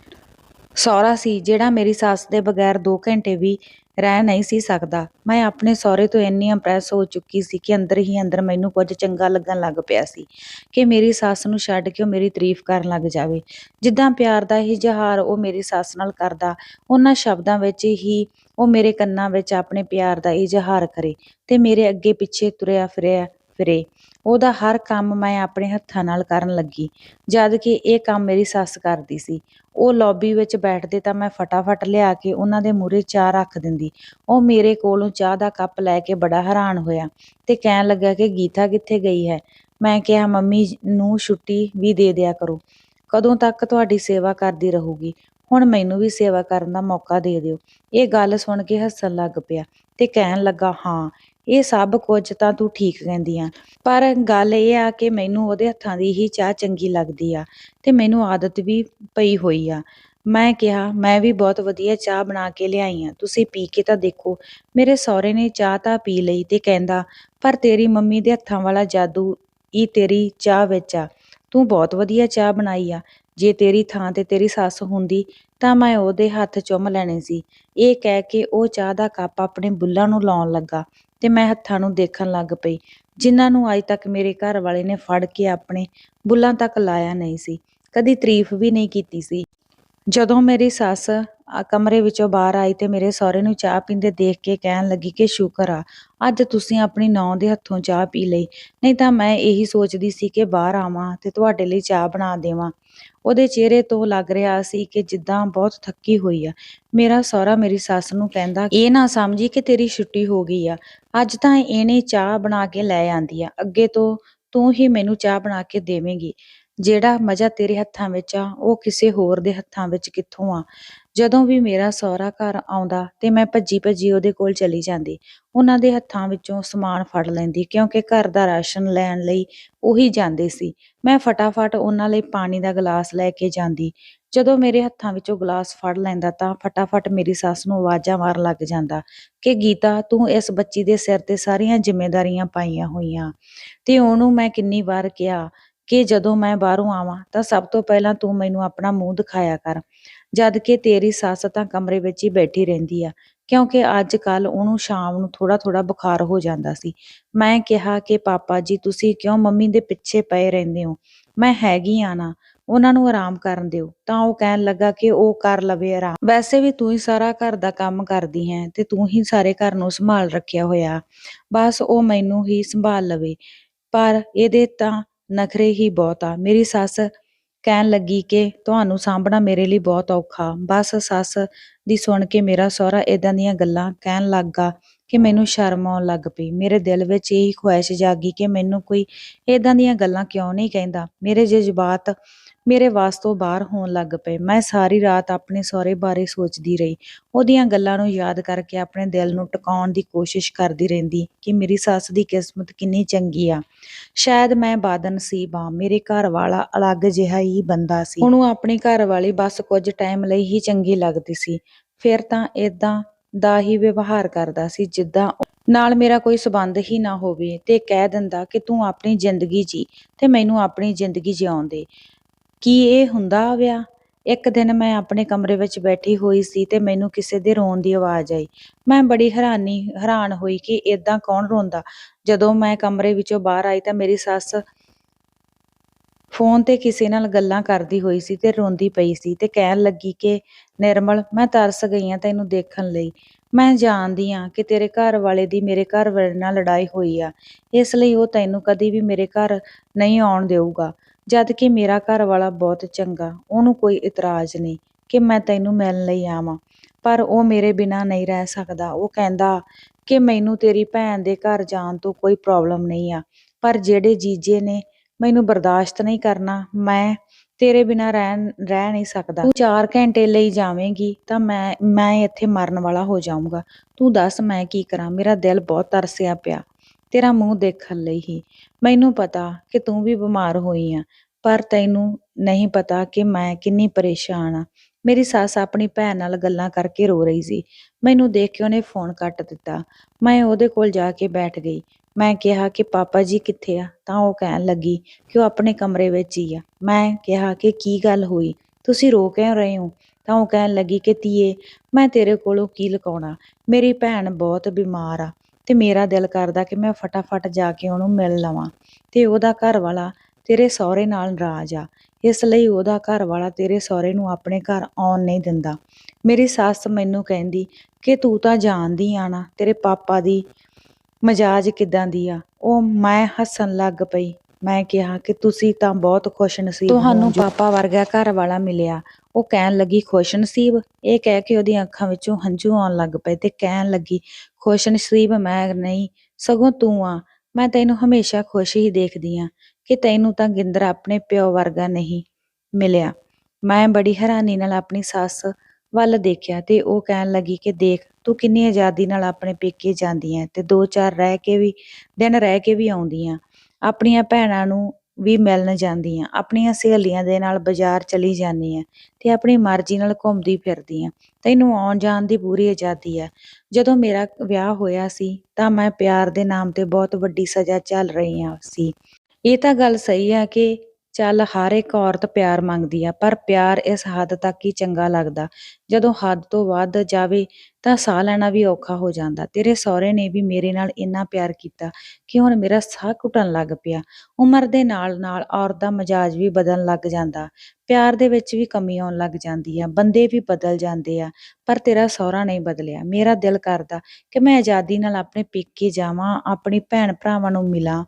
ਸਹੁਰਾ ਸੀ, ਜਿਹੜਾ ਮੇਰੀ ਸੱਸ ਦੇ ਬਗੈਰ 2 ਘੰਟੇ ਵੀ ਰਹਿ ਨਹੀਂ ਸੀ ਸਕਦਾ। ਮੈਂ ਆਪਣੇ ਸਹੁਰੇ ਤੋਂ ਇੰਨੀ ਇੰਪ੍ਰੈਸ ਹੋ ਚੁੱਕੀ ਸੀ ਕਿ ਅੰਦਰ ਹੀ ਅੰਦਰ ਮੈਨੂੰ ਕੁਝ ਚੰਗਾ ਲੱਗਣ ਲੱਗ ਪਿਆ ਸੀ ਕਿ ਮੇਰੀ ਸੱਸ ਨੂੰ ਛੱਡ ਕੇ ਉਹ ਮੇਰੀ ਤਾਰੀਫ ਕਰਨ ਲੱਗ ਜਾਵੇ। ਜਿੱਦਾਂ ਪਿਆਰ ਦਾ ਇਜ਼ਹਾਰ ਉਹ ਮੇਰੀ ਸੱਸ ਨਾਲ ਕਰਦਾ, ਉਹਨਾਂ ਸ਼ਬਦਾਂ ਵਿੱਚ ਹੀ ਉਹ ਮੇਰੇ ਕੰਨਾਂ ਵਿੱਚ ਆਪਣੇ ਪਿਆਰ ਦਾ ਇਜ਼ਹਾਰ ਕਰੇ ਤੇ ਮੇਰੇ ਅੱਗੇ ਪਿੱਛੇ ਤੁਰਿਆ ਫਿਰਿਆ ਫਿਰੇ। ਉਹਦਾ ਹਰ ਕੰਮ ਮੈਂ ਆਪਣੇ ਹੱਥਾਂ ਨਾਲ ਕਰਨ ਲੱਗੀ, ਜਦ ਕਿ ਇਹ ਕੰਮ ਮੇਰੀ ਸੱਸ ਕਰਦੀ ਸੀ। ਉਹ ਲੌਬੀ ਵਿੱਚ ਬੈਠਦੇ ਤਾਂ ਮੈਂ ਫਟਾਫਟ ਲਿਆ ਕੇ ਉਹਨਾਂ ਦੇ ਮੂਹਰੇ ਚਾਹ ਰੱਖ ਦਿੰਦੀ। ਉਹ ਮੇਰੇ ਕੋਲੋਂ ਚਾਹ ਦਾ ਕੱਪ ਲੈ ਕੇ ਬੜਾ ਹੈਰਾਨ ਹੋਇਆ ਤੇ ਕਹਿਣ ਲੱਗਾ ਕਿ ਗੀਤਾ ਕਿੱਥੇ ਗਈ ਹੈ? ਮੈਂ ਕਿਹਾ, ਮੰਮੀ ਨੂੰ ਛੁੱਟੀ ਵੀ ਦੇ ਦਿਆ ਕਰੋ। ਕਦੋਂ ਤੱਕ ਤੁਹਾਡੀ ਸੇਵਾ ਕਰਦੀ ਰਹੂਗੀ? ਹੁਣ ਮੈਨੂੰ ਵੀ ਸੇਵਾ ਕਰਨ ਦਾ ਮੌਕਾ ਦੇ ਦਿਓ। ਇਹ ਗੱਲ ਸੁਣ ਕੇ ਹੱਸਣ ਲੱਗ ਪਿਆ ਤੇ ਕਹਿਣ ਲੱਗਾ, ਹਾਂ ਇਹ ਸਭ ਕੁਝ ਤਾਂ ਤੂੰ ਠੀਕ ਕਹਿੰਦੀ ਆ। ਪਰ ਗੱਲ ਇਹ ਆ ਕਿ ਮੈਨੂੰ ਉਹਦੇ ਹੱਥਾਂ ਦੀ ਹੀ ਚਾਹ ਚੰਗੀ ਲੱਗਦੀ ਆ ਤੇ ਮੈਨੂੰ ਆਦਤ ਵੀ ਪਈ ਹੋਈ ਆ। ਮੈਂ ਕਿਹਾ, ਮੈਂ ਵੀ ਬਹੁਤ ਵਧੀਆ ਚਾਹ ਬਣਾ ਕੇ ਲਿਆਈ ਆ। ਤੁਸੀਂ ਪੀ ਕੇ ਤਾਂ ਦੇਖੋ, ਮੇਰੇ ਸਹੁਰੇ ਨੇ ਚਾਹ ਤਾਂ ਪੀ ਲਈ ਤੇ ਕਹਿੰਦਾ, ਪਰ ਤੇਰੀ ਮੰਮੀ ਦੇ ਹੱਥਾਂ ਵਾਲਾ ਜਾਦੂ ਹੀ ਤੇਰੀ ਚਾਹ ਵਿੱਚ ਆ। ਤੂੰ ਬਹੁਤ ਵਧੀਆ ਚਾਹ ਬਣਾਈ ਆ। ਜੇ ਤੇਰੀ ਥਾਂ ਤੇ ਤੇਰੀ ਸੱਸ ਹੁੰਦੀ, ਤਾਂ ਮੈਂ ਉਹਦੇ ਹੱਥ ਚੁੰਮ ਲੈਣੇ ਸੀ। ਇਹ ਕਹਿ ਕੇ ਉਹ ਚਾਹ ਦਾ ਕੱਪ ਆਪਣੇ ਬੁੱਲਾਂ ਨੂੰ ਲਾਉਣ ਲੱਗਾ। ਤੇ ਮੈਂ ਹੱਥਾਂ ਨੂੰ ਦੇਖਣ ਲੱਗ ਪਈ, ਜਿਨ੍ਹਾਂ ਨੂੰ ਅੱਜ ਤੱਕ ਮੇਰੇ ਘਰ ਵਾਲੇ ਨੇ ਫੜ ਕੇ ਆਪਣੇ ਬੁੱਲਾਂ ਤੱਕ ਲਾਇਆ ਨਹੀਂ ਸੀ, ਕਦੀ ਤਾਰੀਫ ਵੀ ਨਹੀਂ ਕੀਤੀ ਸੀ। ਜਦੋਂ ਮੇਰੀ ਸੱਸ ਕਮਰੇ ਵਿੱਚੋਂ ਬਾਹਰ ਆਈ ਤੇ ਮੇਰੇ ਸਹੁਰੇ ਨੂੰ ਚਾਹ ਪੀਂਦੇ ਦੇਖ ਕੇ ਕਹਿਣ ਲੱਗੀ ਕਿ ਸ਼ੁਕਰ ਆ, ਅੱਜ ਤੁਸੀਂ ਆਪਣੀ ਨੌਂ ਦੇ ਹੱਥੋਂ ਚਾਹ ਪੀ ਲਈ, ਨਹੀਂ ਤਾਂ ਮੈਂ ਇਹੀ ਸੋਚਦੀ ਸੀ ਕਿ ਬਾਹਰ ਆਵਾਂ ਤੇ ਤੁਹਾਡੇ ਲਈ ਚਾਹ ਬਣਾ ਦੇਵਾਂ। ਉਹਦੇ ਚਿਹਰੇ ਤੋਂ ਲੱਗ ਰਿਹਾ ਸੀ ਕਿ ਜਿੱਦਾਂ ਬਹੁਤ ਥੱਕੀ ਹੋਈ ਆ। ਮੇਰਾ ਸਹੁਰਾ ਮੇਰੀ ਸੱਸ ਨੂੰ ਕਹਿੰਦਾ, ਇਹ ਨਾ ਸਮਝੀ ਕਿ ਤੇਰੀ ਛੁੱਟੀ ਹੋ ਗਈ ਆ। ਅੱਜ ਤਾਂ ਇਹਨੇ ਚਾਹ ਬਣਾ ਕੇ ਲੈ ਆਂਦੀ ਆ। ਅੱਗੇ ਤੋਂ ਤੂੰ ਹੀ ਮੈਨੂੰ ਚਾਹ ਬਣਾ ਕੇ ਦੇਵੇਂਗੀ। ਜਿਹੜਾ ਮਜ਼ਾ ਤੇਰੇ ਹੱਥਾਂ ਵਿੱਚ ਆ, ਉਹ ਕਿਸੇ ਹੋਰ ਦੇ ਹੱਥਾਂ ਵਿੱਚ ਕਿੱਥੋਂ ਆ? ਜਦੋਂ ਵੀ ਮੇਰਾ ਸਹੁਰਾ ਘਰ ਆਉਂਦਾ ਤੇ ਮੈਂ ਭੱਜੀ ਭੱਜੀ ਉਹਦੇ ਕੋਲ ਚਲੀ ਜਾਂਦੀ, ਉਹਨਾਂ ਦੇ ਹੱਥਾਂ ਵਿੱਚੋਂ ਸਮਾਨ ਫੜ ਲੈਂਦੀ ਕਿਉਂਕਿ ਘਰ ਦਾ ਰਾਸ਼ਨ ਲੈਣ ਲਈ ਉਹੀ ਜਾਂਦੇ ਸੀ। ਮੈਂ ਫਟਾਫਟ ਉਹਨਾਂ ਲਈ ਪਾਣੀ ਦਾ ਗਲਾਸ ਲੈ ਕੇ ਜਾਂਦੀ। ਜਦੋਂ ਮੇਰੇ ਹੱਥਾਂ ਵਿੱਚੋਂ ਗਲਾਸ ਫੜ ਲੈਂਦਾ ਤਾਂ ਫਟਾਫਟ ਮੇਰੀ ਸੱਸ ਨੂੰ ਆਵਾਜ਼ਾਂ ਮਾਰਨ ਲੱਗ ਜਾਂਦਾ ਕਿ, ਗੀਤਾ, ਤੂੰ ਇਸ ਬੱਚੀ ਦੇ ਸਿਰ ਤੇ ਸਾਰੀਆਂ ਜ਼ਿੰਮੇਵਾਰੀਆਂ ਪਾਈਆਂ ਹੋਈਆਂ। ਤੇ ਉਹਨੂੰ ਮੈਂ ਕਿੰਨੀ ਵਾਰ ਕਿਹਾ ਕਿ ਜਦੋਂ ਮੈਂ ਬਾਹਰੋਂ ਆਵਾਂ ਤਾਂ ਸਭ ਤੋਂ ਪਹਿਲਾਂ ਤੂੰ ਮੈਨੂੰ ਆਪਣਾ ਮੂੰਹ ਦਿਖਾਇਆ ਕਰ। ਜਦ ਕਿ ਤੇਰੀ ਸੱਸ ਤਾਂ ਕਮਰੇ ਵਿੱਚ ਹੀ ਬੈਠੀ ਰਹਿੰਦੀ ਆ, ਕਿਉਂਕਿ ਅੱਜ ਕੱਲ ਉਹਨੂੰ ਸ਼ਾਮ ਨੂੰ ਥੋੜਾ ਥੋੜਾ ਬੁਖਾਰ ਹੋ ਜਾਂਦਾ ਸੀ। ਮੈਂ ਕਿਹਾ ਕਿ, ਪਾਪਾ ਜੀ, ਤੁਸੀਂ ਕਿਉਂ ਮੰਮੀ ਦੇ ਪਿੱਛੇ ਪਏ ਰਹਿੰਦੇ ਹੋ? ਮੈਂ ਹੈਗੀ ਆ ਨਾ, ਉਹਨਾਂ ਨੂੰ ਆਰਾਮ ਕਰਨ ਦਿਓ। ਤਾਂ ਉਹ ਕਹਿਣ ਲੱਗਾ ਕਿ ਉਹ ਕਰ ਲਵੇ ਆਰਾਮ। ਵੈਸੇ ਵੀ ਤੂੰ ਹੀ ਸਾਰਾ ਘਰ ਦਾ ਕੰਮ ਕਰਦੀ ਹੈ ਤੇ ਤੂੰ ਹੀ ਸਾਰੇ ਘਰ ਨੂੰ ਸੰਭਾਲ ਰੱਖਿਆ ਹੋਇਆ। ਬਸ ਉਹ ਮੈਨੂੰ ਹੀ ਸੰਭਾਲ ਲਵੇ, ਪਰ ਇਹਦੇ ਤਾਂ ਨਖਰੇ ਹੀ ਬਹੁਤ ਆ। ਮੇਰੀ ਸੱਸ ਕਹਿਣ ਲੱਗੀ ਕਿ ਤੁਹਾਨੂੰ ਸਾਂਭਣਾ ਮੇਰੇ ਲਈ ਬਹੁਤ ਔਖਾ। ਬਸ ਸੱਸ ਦੀ ਸੁਣ ਕੇ ਮੇਰਾ ਸਹੁਰਾ ਏਦਾਂ ਦੀਆਂ ਗੱਲਾਂ ਕਹਿਣ ਲੱਗਾ ਕਿ ਮੈਨੂੰ ਸ਼ਰਮ ਆਉਣ ਲੱਗ ਪਈ। ਮੇਰੇ ਦਿਲ ਵਿੱਚ ਇਹੀ ਖੁਆਇਸ਼ ਜਾਗੀ ਕਿ ਮੈਨੂੰ ਕੋਈ ਏਦਾਂ ਦੀਆਂ ਗੱਲਾਂ ਕਿਉਂ ਨਹੀਂ ਕਹਿੰਦਾ। ਮੇਰੇ ਜਜ਼ਬਾਤ ਮੇਰੇ ਵਾਸ ਤੋਂ ਬਾਹਰ ਹੋਣ ਲੱਗ ਪਏ। ਮੈਂ ਸਾਰੀ ਰਾਤ ਆਪਣੇ ਸਹੁਰੇ ਬਾਰੇ ਸੋਚਦੀ ਰਹੀ। ਉਹਦੀਆਂ ਗੱਲਾਂ ਨੂੰ ਯਾਦ ਕਰਕੇ ਆਪਣੇ ਦਿਲ ਨੂੰ ਟਿਕਾਉਣ ਦੀ ਕੋਸ਼ਿਸ਼ ਕਰਦੀ ਰਹਿੰਦੀ ਕਿ ਮੇਰੀ ਸੱਸ ਦੀ ਕਿਸਮਤ ਕਿੰਨੀ ਚੰਗੀ ਆ। ਸ਼ਾਇਦ ਮੈਂ ਬਾਦਨਸੀਬ ਆ ਮੇਰੇ ਘਰ ਵਾਲਾ ਅਲੱਗ ਜਿਹਾ ਹੀ ਬੰਦਾ ਸੀ। ਉਹਨੂੰ ਆਪਣੀ ਘਰ ਵਾਲੀ ਬਸ ਕੁਝ ਟਾਈਮ ਲਈ ਹੀ ਚੰਗੀ ਲੱਗਦੀ ਸੀ। ਫਿਰ ਤਾਂ ਇਦਾਂ ਦਾ ਹੀ ਵਿਵਹਾਰ ਕਰਦਾ ਸੀ ਜਿੱਦਾਂ ਨਾਲ ਮੇਰਾ ਕੋਈ ਸਬੰਧ ਹੀ ਨਾ ਹੋਵੇ ਤੇ ਕਹਿ ਦਿੰਦਾ ਕਿ ਤੂੰ ਆਪਣੀ ਜ਼ਿੰਦਗੀ ਜੀ ਤੇ ਮੈਨੂੰ ਆਪਣੀ ਜ਼ਿੰਦਗੀ ਜਿਉਣ ਦੇ ਕੀ ਇਹ ਹੁੰਦਾ ਵਿਆ? ਇੱਕ ਦਿਨ ਮੈਂ ਆਪਣੇ ਕਮਰੇ ਵਿੱਚ ਬੈਠੀ ਹੋਈ ਸੀ ਤੇ ਮੈਨੂੰ ਕਿਸੇ ਦੇ ਰੋਣ ਦੀ ਆਵਾਜ਼ ਆਈ। ਮੈਂ ਬੜੀ ਹੈਰਾਨੀ, ਹੈਰਾਨ ਹੋਈ ਕਿ ਇਦਾਂ ਕੌਣ ਰੋਂਦਾ। ਜਦੋਂ ਮੈਂ ਕਮਰੇ ਵਿੱਚੋਂ ਬਾਹਰ ਆਈ ਤਾਂ ਮੇਰੀ ਸੱਸ ਫੋਨ ਤੇ ਕਿਸੇ ਨਾਲ ਗੱਲਾਂ ਕਰਦੀ ਹੋਈ ਸੀ ਤੇ ਰੋਂਦੀ ਪਈ ਸੀ ਤੇ ਕਹਿਣ ਲੱਗੀ ਕਿ, ਨਿਰਮਲ, ਮੈਂ ਤਰਸ ਗਈ ਆ ਤੈਨੂੰ ਦੇਖਣ ਲਈ। ਮੈਂ ਜਾਣਦੀ ਆ ਕਿ ਤੇਰੇ ਘਰ ਵਾਲੇ ਦੀ ਮੇਰੇ ਘਰ ਵਾਲੇ ਨਾਲ ਲੜਾਈ ਹੋਈ ਆ। ਇਸ ਲਈ ਉਹ ਤੈਨੂੰ ਕਦੀ ਵੀ ਮੇਰੇ ਘਰ ਨਹੀਂ ਆਉਣ ਦੇਊਗਾ। ਜਦ ਕਿ ਮੇਰਾ ਘਰ ਵਾਲਾ ਬਹੁਤ ਚੰਗਾ, ਉਹਨੂੰ ਕੋਈ ਇਤਰਾਜ਼ ਨਹੀਂ ਕਿ ਮੈਂ ਤੈਨੂੰ ਮਿਲਣ ਲਈ ਆਵਾਂ। ਪਰ ਉਹ ਮੇਰੇ ਬਿਨਾਂ ਨਹੀਂ ਰਹਿ ਸਕਦਾ। ਉਹ ਕਹਿੰਦਾ ਕਿ ਮੈਨੂੰ ਤੇਰੀ ਭੈਣ ਦੇ ਘਰ ਜਾਣ ਤੋਂ ਕੋਈ ਪ੍ਰੋਬਲਮ ਨਹੀਂ ਆ। ਪਰ ਜਿਹੜੇ ਜੀਜੇ ਨੇ ਮੈਨੂੰ ਬਰਦਾਸ਼ਤ ਨਹੀਂ ਕਰਨਾ, ਮੈਂ ਤੇਰੇ ਬਿਨਾਂ ਰਹਿ ਰਹਿ ਨਹੀਂ ਸਕਦਾ। ਤੂੰ 4 ਘੰਟੇ ਲਈ ਜਾਵੇਂਗੀ ਤਾਂ ਮੈਂ ਮੈਂ ਇੱਥੇ ਮਰਨ ਵਾਲਾ ਹੋ ਜਾਊਂਗਾ। ਤੂੰ ਦੱਸ ਮੈਂ ਕੀ ਕਰਾਂ? ਮੇਰਾ ਦਿਲ ਬਹੁਤ ਤਰਸਿਆ ਪਿਆ। ਤੇਰਾ ਮੂੰਹ ਦੇਖਣ ਲਈ ਹੀ। ਮੈਨੂੰ ਪਤਾ ਕਿ ਤੂੰ ਵੀ ਬਿਮਾਰ ਹੋਈ ਆ, ਪਰ ਤੈਨੂੰ ਨਹੀਂ ਪਤਾ ਕਿ ਮੈਂ ਕਿੰਨੀ ਪਰੇਸ਼ਾਨ ਆ। ਮੇਰੀ ਸੱਸ ਆਪਣੀ ਭੈਣ ਨਾਲ ਗੱਲਾਂ ਕਰਕੇ ਰੋ ਰਹੀ ਸੀ। ਮੈਨੂੰ ਦੇਖ ਕੇ ਉਹਨੇ ਫੋਨ ਕੱਟ ਦਿੱਤਾ। ਮੈਂ ਉਹਦੇ ਕੋਲ ਜਾ ਕੇ ਬੈਠ ਗਈ। ਮੈਂ ਕਿਹਾ ਕਿ ਪਾਪਾ ਜੀ ਕਿੱਥੇ ਆ? ਤਾਂ ਉਹ ਕਹਿਣ ਲੱਗੀ ਕਿ ਉਹ ਆਪਣੇ ਕਮਰੇ ਵਿੱਚ ਹੀ ਆ। ਮੈਂ ਕਿਹਾ ਕਿ ਕੀ ਗੱਲ ਹੋਈ? ਤੁਸੀਂ ਰੋ ਕਿਉਂ ਰਹੇ ਹੋ? ਤਾਂ ਉਹ ਕਹਿਣ ਲੱਗੀ ਕਿ ਧੀਏ, ਮੈਂ ਤੇਰੇ ਕੋਲੋਂ ਕੀ ਲੁਕਾਉਣਾ? ਮੇਰੀ ਭੈਣ ਬਹੁਤ ਬਿਮਾਰ ਆ। ਤੇ ਮੇਰਾ ਦਿਲ ਕਰਦਾ ਕਿ ਮੈਂ ਫਟਾਫਟ ਜਾ ਕੇ ਉਹਨੂੰ ਮਿਲ ਲਵਾਂ ਤੇ ਉਹਦਾ ਘਰ ਵਾਲਾ ਤੇਰੇ ਸਹੁਰੇ ਨਾਲ ਨਾਰਾਜ਼ ਆ। ਇਸ ਲਈ ਉਹਦਾ ਘਰ ਵਾਲਾ ਤੇਰੇ ਸਹੁਰੇ ਨੂੰ ਆਪਣੇ ਘਰ ਆਉਣ ਨਹੀਂ ਦਿੰਦਾ। ਮੇਰੀ ਸੱਸ ਮੈਨੂੰ ਕਹਿੰਦੀ ਕਿ ਤੂੰ ਤਾਂ ਜਾਣਦੀ ਆ ਨਾ ਤੇਰੇ ਪਾਪਾ ਦੀ ਮਜਾਜ ਕਿਦਾਂ ਦੀ ਆ। ਉਹ ਮੈਂ ਹੱਸਣ ਲੱਗ ਪਈ। ਮੈਂ ਕਿਹਾ ਕਿ ਤੁਸੀਂ ਤਾਂ ਬਹੁਤ ਖੁਸ਼ ਨਸੀਬ ਤੁਹਾਨੂੰ ਪਾਪਾ ਵਰਗਾ ਘਰ ਵਾਲਾ ਮਿਲਿਆ। ਉਹ ਕਹਿਣ ਲੱਗੀ, ਖੁਸ਼ ਨਸੀਬ। ਇਹ ਕਹਿ ਕੇ ਉਹਦੀਆਂ ਅੱਖਾਂ ਵਿੱਚੋਂ ਹੰਝੂ ਆਉਣ ਲੱਗ ਪਏ ਤੇ ਕਹਿਣ ਲੱਗੀ, ਖੁਸ਼ ਨਸੀਬ ਮੈਂ ਨਹੀਂ, ਸਗੋਂ ਤੂੰ ਆ। ਮੈਂ ਤੈਨੂੰ ਹਮੇਸ਼ਾ ਖੁਸ਼ ਹੀ ਦੇਖਦੀ ਆ ਕਿ ਤੈਨੂੰ ਤਾਂ ਗਿੰਦਰ ਆਪਣੇ ਪਿਓ ਵਰਗਾ ਨਹੀਂ ਮਿਲਿਆ। ਮੈਂ ਬੜੀ ਹੈਰਾਨੀ ਨਾਲ ਆਪਣੀ ਸੱਸ ਵੱਲ ਦੇਖਿਆ ਤੇ ਉਹ ਕਹਿਣ ਲੱਗੀ ਕਿ ਦੇਖ, ਤੂੰ ਕਿੰਨੀ ਆਜ਼ਾਦੀ ਨਾਲ ਆਪਣੇ ਪੇਕੇ ਜਾਂਦੀ ਐ ਤੇ ਦੋ ਚਾਰ ਰਹਿ ਕੇ ਵੀ, ਦਿਨ ਰਹਿ ਕੇ ਵੀ ਆਉਂਦੀ ਆ। ਆਪਣੀਆਂ ਭੈਣਾਂ ਨੂੰ ਵੀ ਮਿਲਣ ਜਾਂਦੀ ਹਾਂ ਆਪਣੀਆਂ ਸਹੇਲੀਆਂ ਦੇ ਨਾਲ ਬਾਜ਼ਾਰ ਚਲੀ ਜਾਂਦੀ ਹਾਂ ਤੇ ਆਪਣੀ ਮਰਜ਼ੀ ਨਾਲ ਘੁੰਮਦੀ ਫਿਰਦੀ ਹਾਂ ਤੈਨੂੰ ਆਉਣ ਜਾਣ ਦੀ ਪੂਰੀ ਆਜ਼ਾਦੀ ਆ। ਜਦੋਂ ਮੇਰਾ ਵਿਆਹ ਹੋਇਆ ਸੀ ਤਾਂ ਮੈਂ ਪਿਆਰ ਦੇ ਨਾਮ ਤੇ ਬਹੁਤ ਵੱਡੀ ਸਜ਼ਾ ਚੱਲ ਰਹੀ ਹਾਂ ਸੀ। ਇਹ ਤਾਂ ਗੱਲ ਸਹੀ ਆ ਕਿ ਚੱਲ ਹਰ ਇੱਕ ਔਰਤ ਪਿਆਰ ਮੰਗਦੀ ਆ, ਪਰ ਪਿਆਰ ਇਸ ਹੱਦ ਤੱਕ ਹੀ ਚੰਗਾ ਲੱਗਦਾ। ਜਦੋਂ ਹੱਦ ਤੋਂ ਵੱਧ ਜਾਵੇ ਤਾਂ ਸਾਹ ਲੈਣਾ ਵੀ ਔਖਾ ਹੋ ਜਾਂਦਾ। ਤੇਰੇ ਸਹੁਰੇ ਨੇ ਵੀ ਮੇਰੇ ਨਾਲ ਇੰਨਾ ਪਿਆਰ ਕੀਤਾ ਕਿ ਹੁਣ ਮੇਰਾ ਸਾਹ ਘੁੱਟਣ ਲੱਗ ਪਿਆ। ਉਮਰ ਦੇ ਨਾਲ ਨਾਲ ਔਰਤ ਦਾ ਮਜਾਜ ਵੀ ਬਦਲਣ ਲੱਗ ਜਾਂਦਾ। ਪਿਆਰ ਦੇ ਵਿੱਚ ਵੀ ਕਮੀ ਆਉਣ ਲੱਗ ਜਾਂਦੀ ਆ। ਬੰਦੇ ਵੀ ਬਦਲ ਜਾਂਦੇ ਆ, ਪਰ ਤੇਰਾ ਸਹੁਰਾ ਨਹੀਂ ਬਦਲਿਆ। ਮੇਰਾ ਦਿਲ ਕਰਦਾ ਕਿ ਮੈਂ ਆਜ਼ਾਦੀ ਨਾਲ ਆਪਣੇ ਪੇਕੇ ਜਾਵਾਂ, ਆਪਣੀ ਭੈਣ ਭਰਾਵਾਂ ਨੂੰ ਮਿਲਾਂ।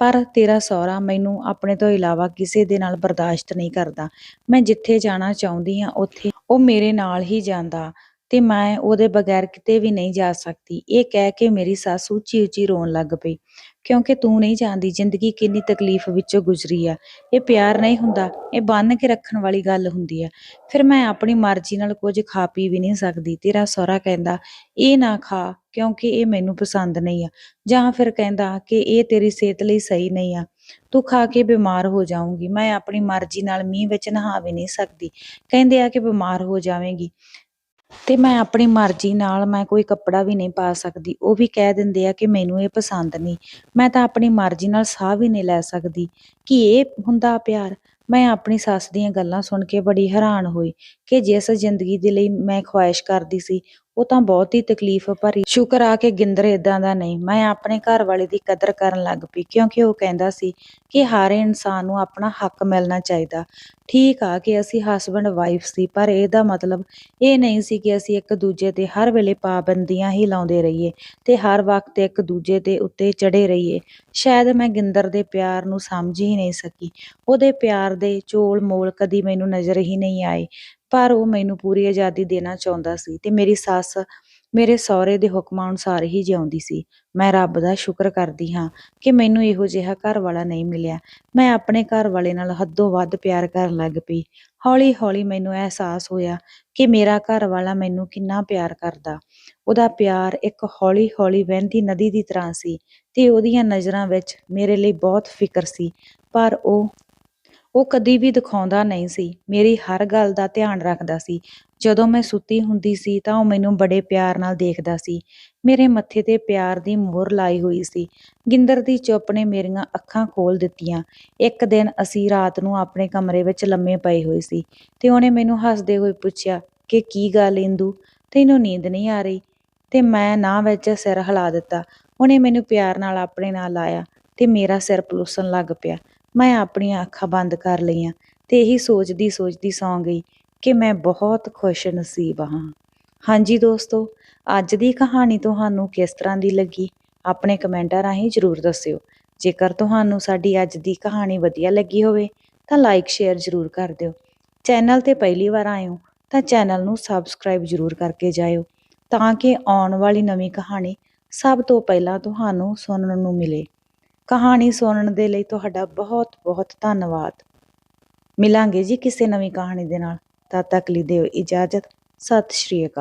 ਪਰ ਤੇਰਾ ਸਹੁਰਾ ਮੈਨੂੰ ਆਪਣੇ ਤੋਂ ਇਲਾਵਾ ਕਿਸੇ ਦੇ ਨਾਲ ਬਰਦਾਸ਼ਤ ਨਹੀਂ ਕਰਦਾ। ਮੈਂ ਜਿੱਥੇ ਜਾਣਾ ਚਾਹੁੰਦੀ ਹਾਂ, ਉੱਥੇ ਉਹ ਮੇਰੇ ਨਾਲ ਹੀ ਜਾਂਦਾ ਤੇ ਮੈਂ ਉਹਦੇ ਬਗੈਰ ਕਿਤੇ ਵੀ ਨਹੀਂ ਜਾ ਸਕਦੀ। ਇਹ ਕਹਿ ਕੇ ਮੇਰੀ ਸੱਸ ਉੱਚੀ ਉੱਚੀ ਰੋਣ ਲੱਗ ਪਈ। ਕਿਉਂਕਿ ਤੂੰ ਨਹੀਂ ਜਾਣਦੀ ਜ਼ਿੰਦਗੀ ਕਿੰਨੀ ਤਕਲੀਫ ਵਿੱਚੋਂ ਗੁਜ਼ਰੀ ਆ। ਇਹ ਪਿਆਰ ਨਹੀਂ ਹੁੰਦਾ, ਇਹ ਬੰਨ ਕੇ ਰੱਖਣ ਵਾਲੀ ਗੱਲ ਹੁੰਦੀ ਆ। ਫਿਰ ਮੈਂ ਆਪਣੀ ਮਰਜ਼ੀ ਨਾਲ ਕੁਝ ਖਾ ਪੀ ਵੀ ਨਹੀਂ ਸਕਦੀ। ਤੇਰਾ ਸਹੁਰਾ ਕਹਿੰਦਾ, ਇਹ ਨਾ ਖਾ, ਕਿਉਂਕਿ ਇਹ ਮੈਨੂੰ ਪਸੰਦ ਨਹੀਂ ਆ। ਜਾਂ ਫਿਰ ਕਹਿੰਦਾ ਕਿ ਇਹ ਤੇਰੀ ਸਿਹਤ ਲਈ ਸਹੀ ਨਹੀਂ ਆ। ਤੂੰ ਖਾ ਕੇ ਬਿਮਾਰ ਹੋ ਜਾਊਂਗੀ। ਮੈਂ ਆਪਣੀ ਮਰਜ਼ੀ ਨਾਲ ਮੀਂਹ ਵਿੱਚ ਨਹਾ ਵੀ ਨਹੀਂ ਸਕਦੀ। ਕਹਿੰਦੇ ਆ ਕਿ ਬਿਮਾਰ ਹੋ ਜਾਵੇਂਗੀ। ਤੇ ਮੈਂ ਆਪਣੀ ਮਰਜ਼ੀ ਨਾਲ ਮੈਂ ਕੋਈ ਕੱਪੜਾ ਵੀ ਨਹੀਂ ਪਾ ਸਕਦੀ। ਉਹ ਵੀ ਕਹਿ ਦਿੰਦੇ ਆ ਕਿ ਮੈਨੂੰ ਇਹ ਪਸੰਦ ਨਹੀਂ। ਮੈਂ ਤਾਂ ਆਪਣੀ ਮਰਜ਼ੀ ਨਾਲ ਸਾਹ ਵੀ ਨਹੀਂ ਲੈ ਸਕਦੀ। ਕਿ ਇਹ ਹੁੰਦਾ ਪਿਆਰ। ਮੈਂ ਆਪਣੀ ਸੱਸ ਦੀਆਂ ਗੱਲਾਂ ਸੁਣ ਕੇ ਬੜੀ ਹੈਰਾਨ ਹੋਈ ਕਿ ਜਿਸ ਜ਼ਿੰਦਗੀ ਦੇ ਲਈ ਮੈਂ ਖੁਆਇਸ਼ ਕਰਦੀ ਸੀ ਉਹ ਤਾਂ ਬਹੁਤ ਹੀ ਤਕਲੀਫ ਭਰੀ ਸ਼ੁਕਰ ਆ ਕਿ ਗਿੰਦਰ ਇਦਾਂ ਦਾ ਨਹੀਂ। ਮੈਂ ਆਪਣੇ ਘਰ ਵਾਲੇ ਦੀ ਕਦਰ ਕਰਨ ਲੱਗ ਪਈ, ਕਿਉਂਕਿ ਉਹ ਕਹਿੰਦਾ ਸੀ ਕਿ ਹਰ ਇਨਸਾਨ ਨੂੰ ਆਪਣਾ ਹੱਕ ਮਿਲਣਾ ਚਾਹੀਦਾ। ਠੀਕ ਆ ਕਿ ਅਸੀਂ ਹਸਬੰਡ ਵਾਈਫ ਸੀ, ਪਰ ਇਹਦਾ ਮਤਲਬ ਇਹ ਨਹੀਂ ਸੀ ਕਿ ਅਸੀਂ ਇੱਕ ਦੂਜੇ ਤੇ ਹਰ ਵੇਲੇ ਪਾਬੰਦੀਆਂ ਹੀ ਲਾਉਂਦੇ ਰਹੀਏ ਤੇ ਹਰ ਵਕਤ ਇੱਕ ਦੂਜੇ ਦੇ ਉੱਤੇ ਚੜੇ ਰਹੀਏ। ਸ਼ਾਇਦ ਮੈਂ ਗਿੰਦਰ ਦੇ ਪਿਆਰ ਨੂੰ ਸਮਝ ਹੀ ਨਹੀਂ ਸਕੀ। ਉਹਦੇ ਪਿਆਰ ਦੇ ਚੋਲ ਮੋਲ ਕਦੀ ਮੈਨੂੰ ਨਜ਼ਰ ਹੀ ਨਹੀਂ ਆਏ। ਪਰ ਉਹ ਮੈਨੂੰ ਪੂਰੀ ਆਜ਼ਾਦੀ ਦੇਣਾ ਚਾਹੁੰਦਾ ਸੀ ਤੇ ਮੇਰੀ ਸੱਸ ਮੇਰੇ ਸਹੁਰੇ ਦੇ ਹੁਕਮਾਂ ਅਨੁਸਾਰ ਹੀ ਜਿਉਂਦੀ ਸੀ। ਮੈਂ ਰੱਬ ਦਾ ਸ਼ੁਕਰ ਕਰਦੀ ਹਾਂ ਕਿ ਮੈਨੂੰ ਇਹੋ ਜਿਹਾ ਘਰ ਵਾਲਾ ਨਹੀਂ ਮਿਲਿਆ। ਮੈਂ ਆਪਣੇ ਘਰ ਵਾਲੇ ਨਾਲ ਹੱਦੋਂ ਵੱਧ ਪਿਆਰ ਕਰਨ ਲੱਗ ਪਈ। ਹੌਲੀ ਹੌਲੀ ਮੈਨੂੰ ਅਹਿਸਾਸ ਹੋਇਆ ਕਿ ਮੇਰਾ ਘਰ ਵਾਲਾ ਮੈਨੂੰ ਕਿੰਨਾ ਪਿਆਰ ਕਰਦਾ। ਉਹਦਾ ਪਿਆਰ ਇੱਕ ਹੌਲੀ ਹੌਲੀ ਵਹਿੰਦੀ ਨਦੀ ਦੀ ਤਰ੍ਹਾਂ ਸੀ ਤੇ ਉਹਦੀਆਂ ਨਜ਼ਰਾਂ ਵਿੱਚ ਮੇਰੇ ਲਈ ਬਹੁਤ ਫਿਕਰ ਸੀ। ਪਰ ਉਹ ਉਹ ਕਦੀ ਵੀ ਦਿਖਾਉਂਦਾ ਨਹੀਂ ਸੀ। ਮੇਰੀ ਹਰ ਗੱਲ ਦਾ ਧਿਆਨ ਰੱਖਦਾ ਸੀ। ਜਦੋਂ ਮੈਂ ਸੁੱਤੀ ਹੁੰਦੀ ਸੀ ਤਾਂ ਉਹ ਮੈਨੂੰ ਬੜੇ ਪਿਆਰ ਨਾਲ ਦੇਖਦਾ ਸੀ। ਮੇਰੇ ਮੱਥੇ ਤੇ ਪਿਆਰ ਦੀ ਮੋਹਰ ਲਾਈ ਹੋਈ ਸੀ। ਗਿੰਦਰ ਦੀ ਚੁੱਪ ਨੇ ਮੇਰੀਆਂ ਅੱਖਾਂ ਖੋਲ ਦਿੱਤੀਆਂ। ਇੱਕ ਦਿਨ ਅਸੀਂ ਰਾਤ ਨੂੰ ਆਪਣੇ ਕਮਰੇ ਵਿੱਚ ਲੰਮੇ ਪਏ ਹੋਏ ਸੀ ਤੇ ਉਹਨੇ ਮੈਨੂੰ ਹੱਸਦੇ ਹੋਏ ਪੁੱਛਿਆ, ਕਿ ਕੀ ਗੱਲ ਇੰਦੂ? ਤੈਨੂੰ ਨੀਂਦ ਨਹੀਂ ਆ ਰਹੀ? ਤੇ ਮੈਂ ਨਾ ਵਿੱਚ ਸਿਰ ਹਿਲਾ ਦਿੱਤਾ। ਉਹਨੇ ਮੈਨੂੰ ਪਿਆਰ ਨਾਲ ਆਪਣੇ ਨਾਲ ਲਾਇਆ ਤੇ ਮੇਰਾ ਸਿਰ ਪਲੂਸਣ ਲੱਗ ਪਿਆ। ਮੈਂ ਆਪਣੀਆਂ ਅੱਖਾਂ ਬੰਦ ਕਰ ਲਈਆਂ ਤੇ ਇਹੀ ਸੋਚਦੀ ਸੋਚਦੀ ਸੌਂ ਗਈ ਕਿ ਮੈਂ ਬਹੁਤ ਖੁਸ਼ ਨਸੀਬ ਹਾਂ। ਹਾਂਜੀ ਦੋਸਤੋ, ਅੱਜ ਦੀ ਕਹਾਣੀ ਤੁਹਾਨੂੰ ਕਿਸ ਤਰ੍ਹਾਂ ਦੀ ਲੱਗੀ? ਆਪਣੇ ਕਮੈਂਟਾਂ ਰਾਹੀਂ ਜਰੂਰ ਦੱਸਿਓ। ਜੇਕਰ ਤੁਹਾਨੂੰ ਸਾਡੀ ਅੱਜ ਦੀ ਕਹਾਣੀ ਵਧੀਆ ਲੱਗੀ ਹੋਵੇ, ਤਾਂ ਲਾਈਕ ਸ਼ੇਅਰ ਜਰੂਰ ਕਰ ਦਿਓ। ਚੈਨਲ ਤੇ ਪਹਿਲੀ ਵਾਰ ਆਏ ਹੋ ਤਾਂ ਚੈਨਲ ਨੂੰ ਸਬਸਕ੍ਰਾਈਬ ਜਰੂਰ ਕਰਕੇ ਜਾਇਓ, ਤਾਂ ਕਿ ਆਉਣ ਵਾਲੀ ਨਵੀਂ ਕਹਾਣੀ ਸਭ ਤੋਂ ਪਹਿਲਾਂ ਤੁਹਾਨੂੰ ਸੁਣਨ ਨੂੰ ਮਿਲੇ। ਕਹਾਣੀ ਸੁਣਨ ਦੇ ਲਈ ਤੁਹਾਡਾ ਬਹੁਤ ਬਹੁਤ ਧੰਨਵਾਦ। ਮਿਲਾਂਗੇ ਜੀ ਕਿਸੇ ਨਵੀਂ ਕਹਾਣੀ ਦੇ ਨਾਲ। ਤਦ ਤੱਕ ਲਈ ਦਿਓ ਇਜਾਜ਼ਤ। ਸਤਿ ਸ਼੍ਰੀ ਅਕਾਲ।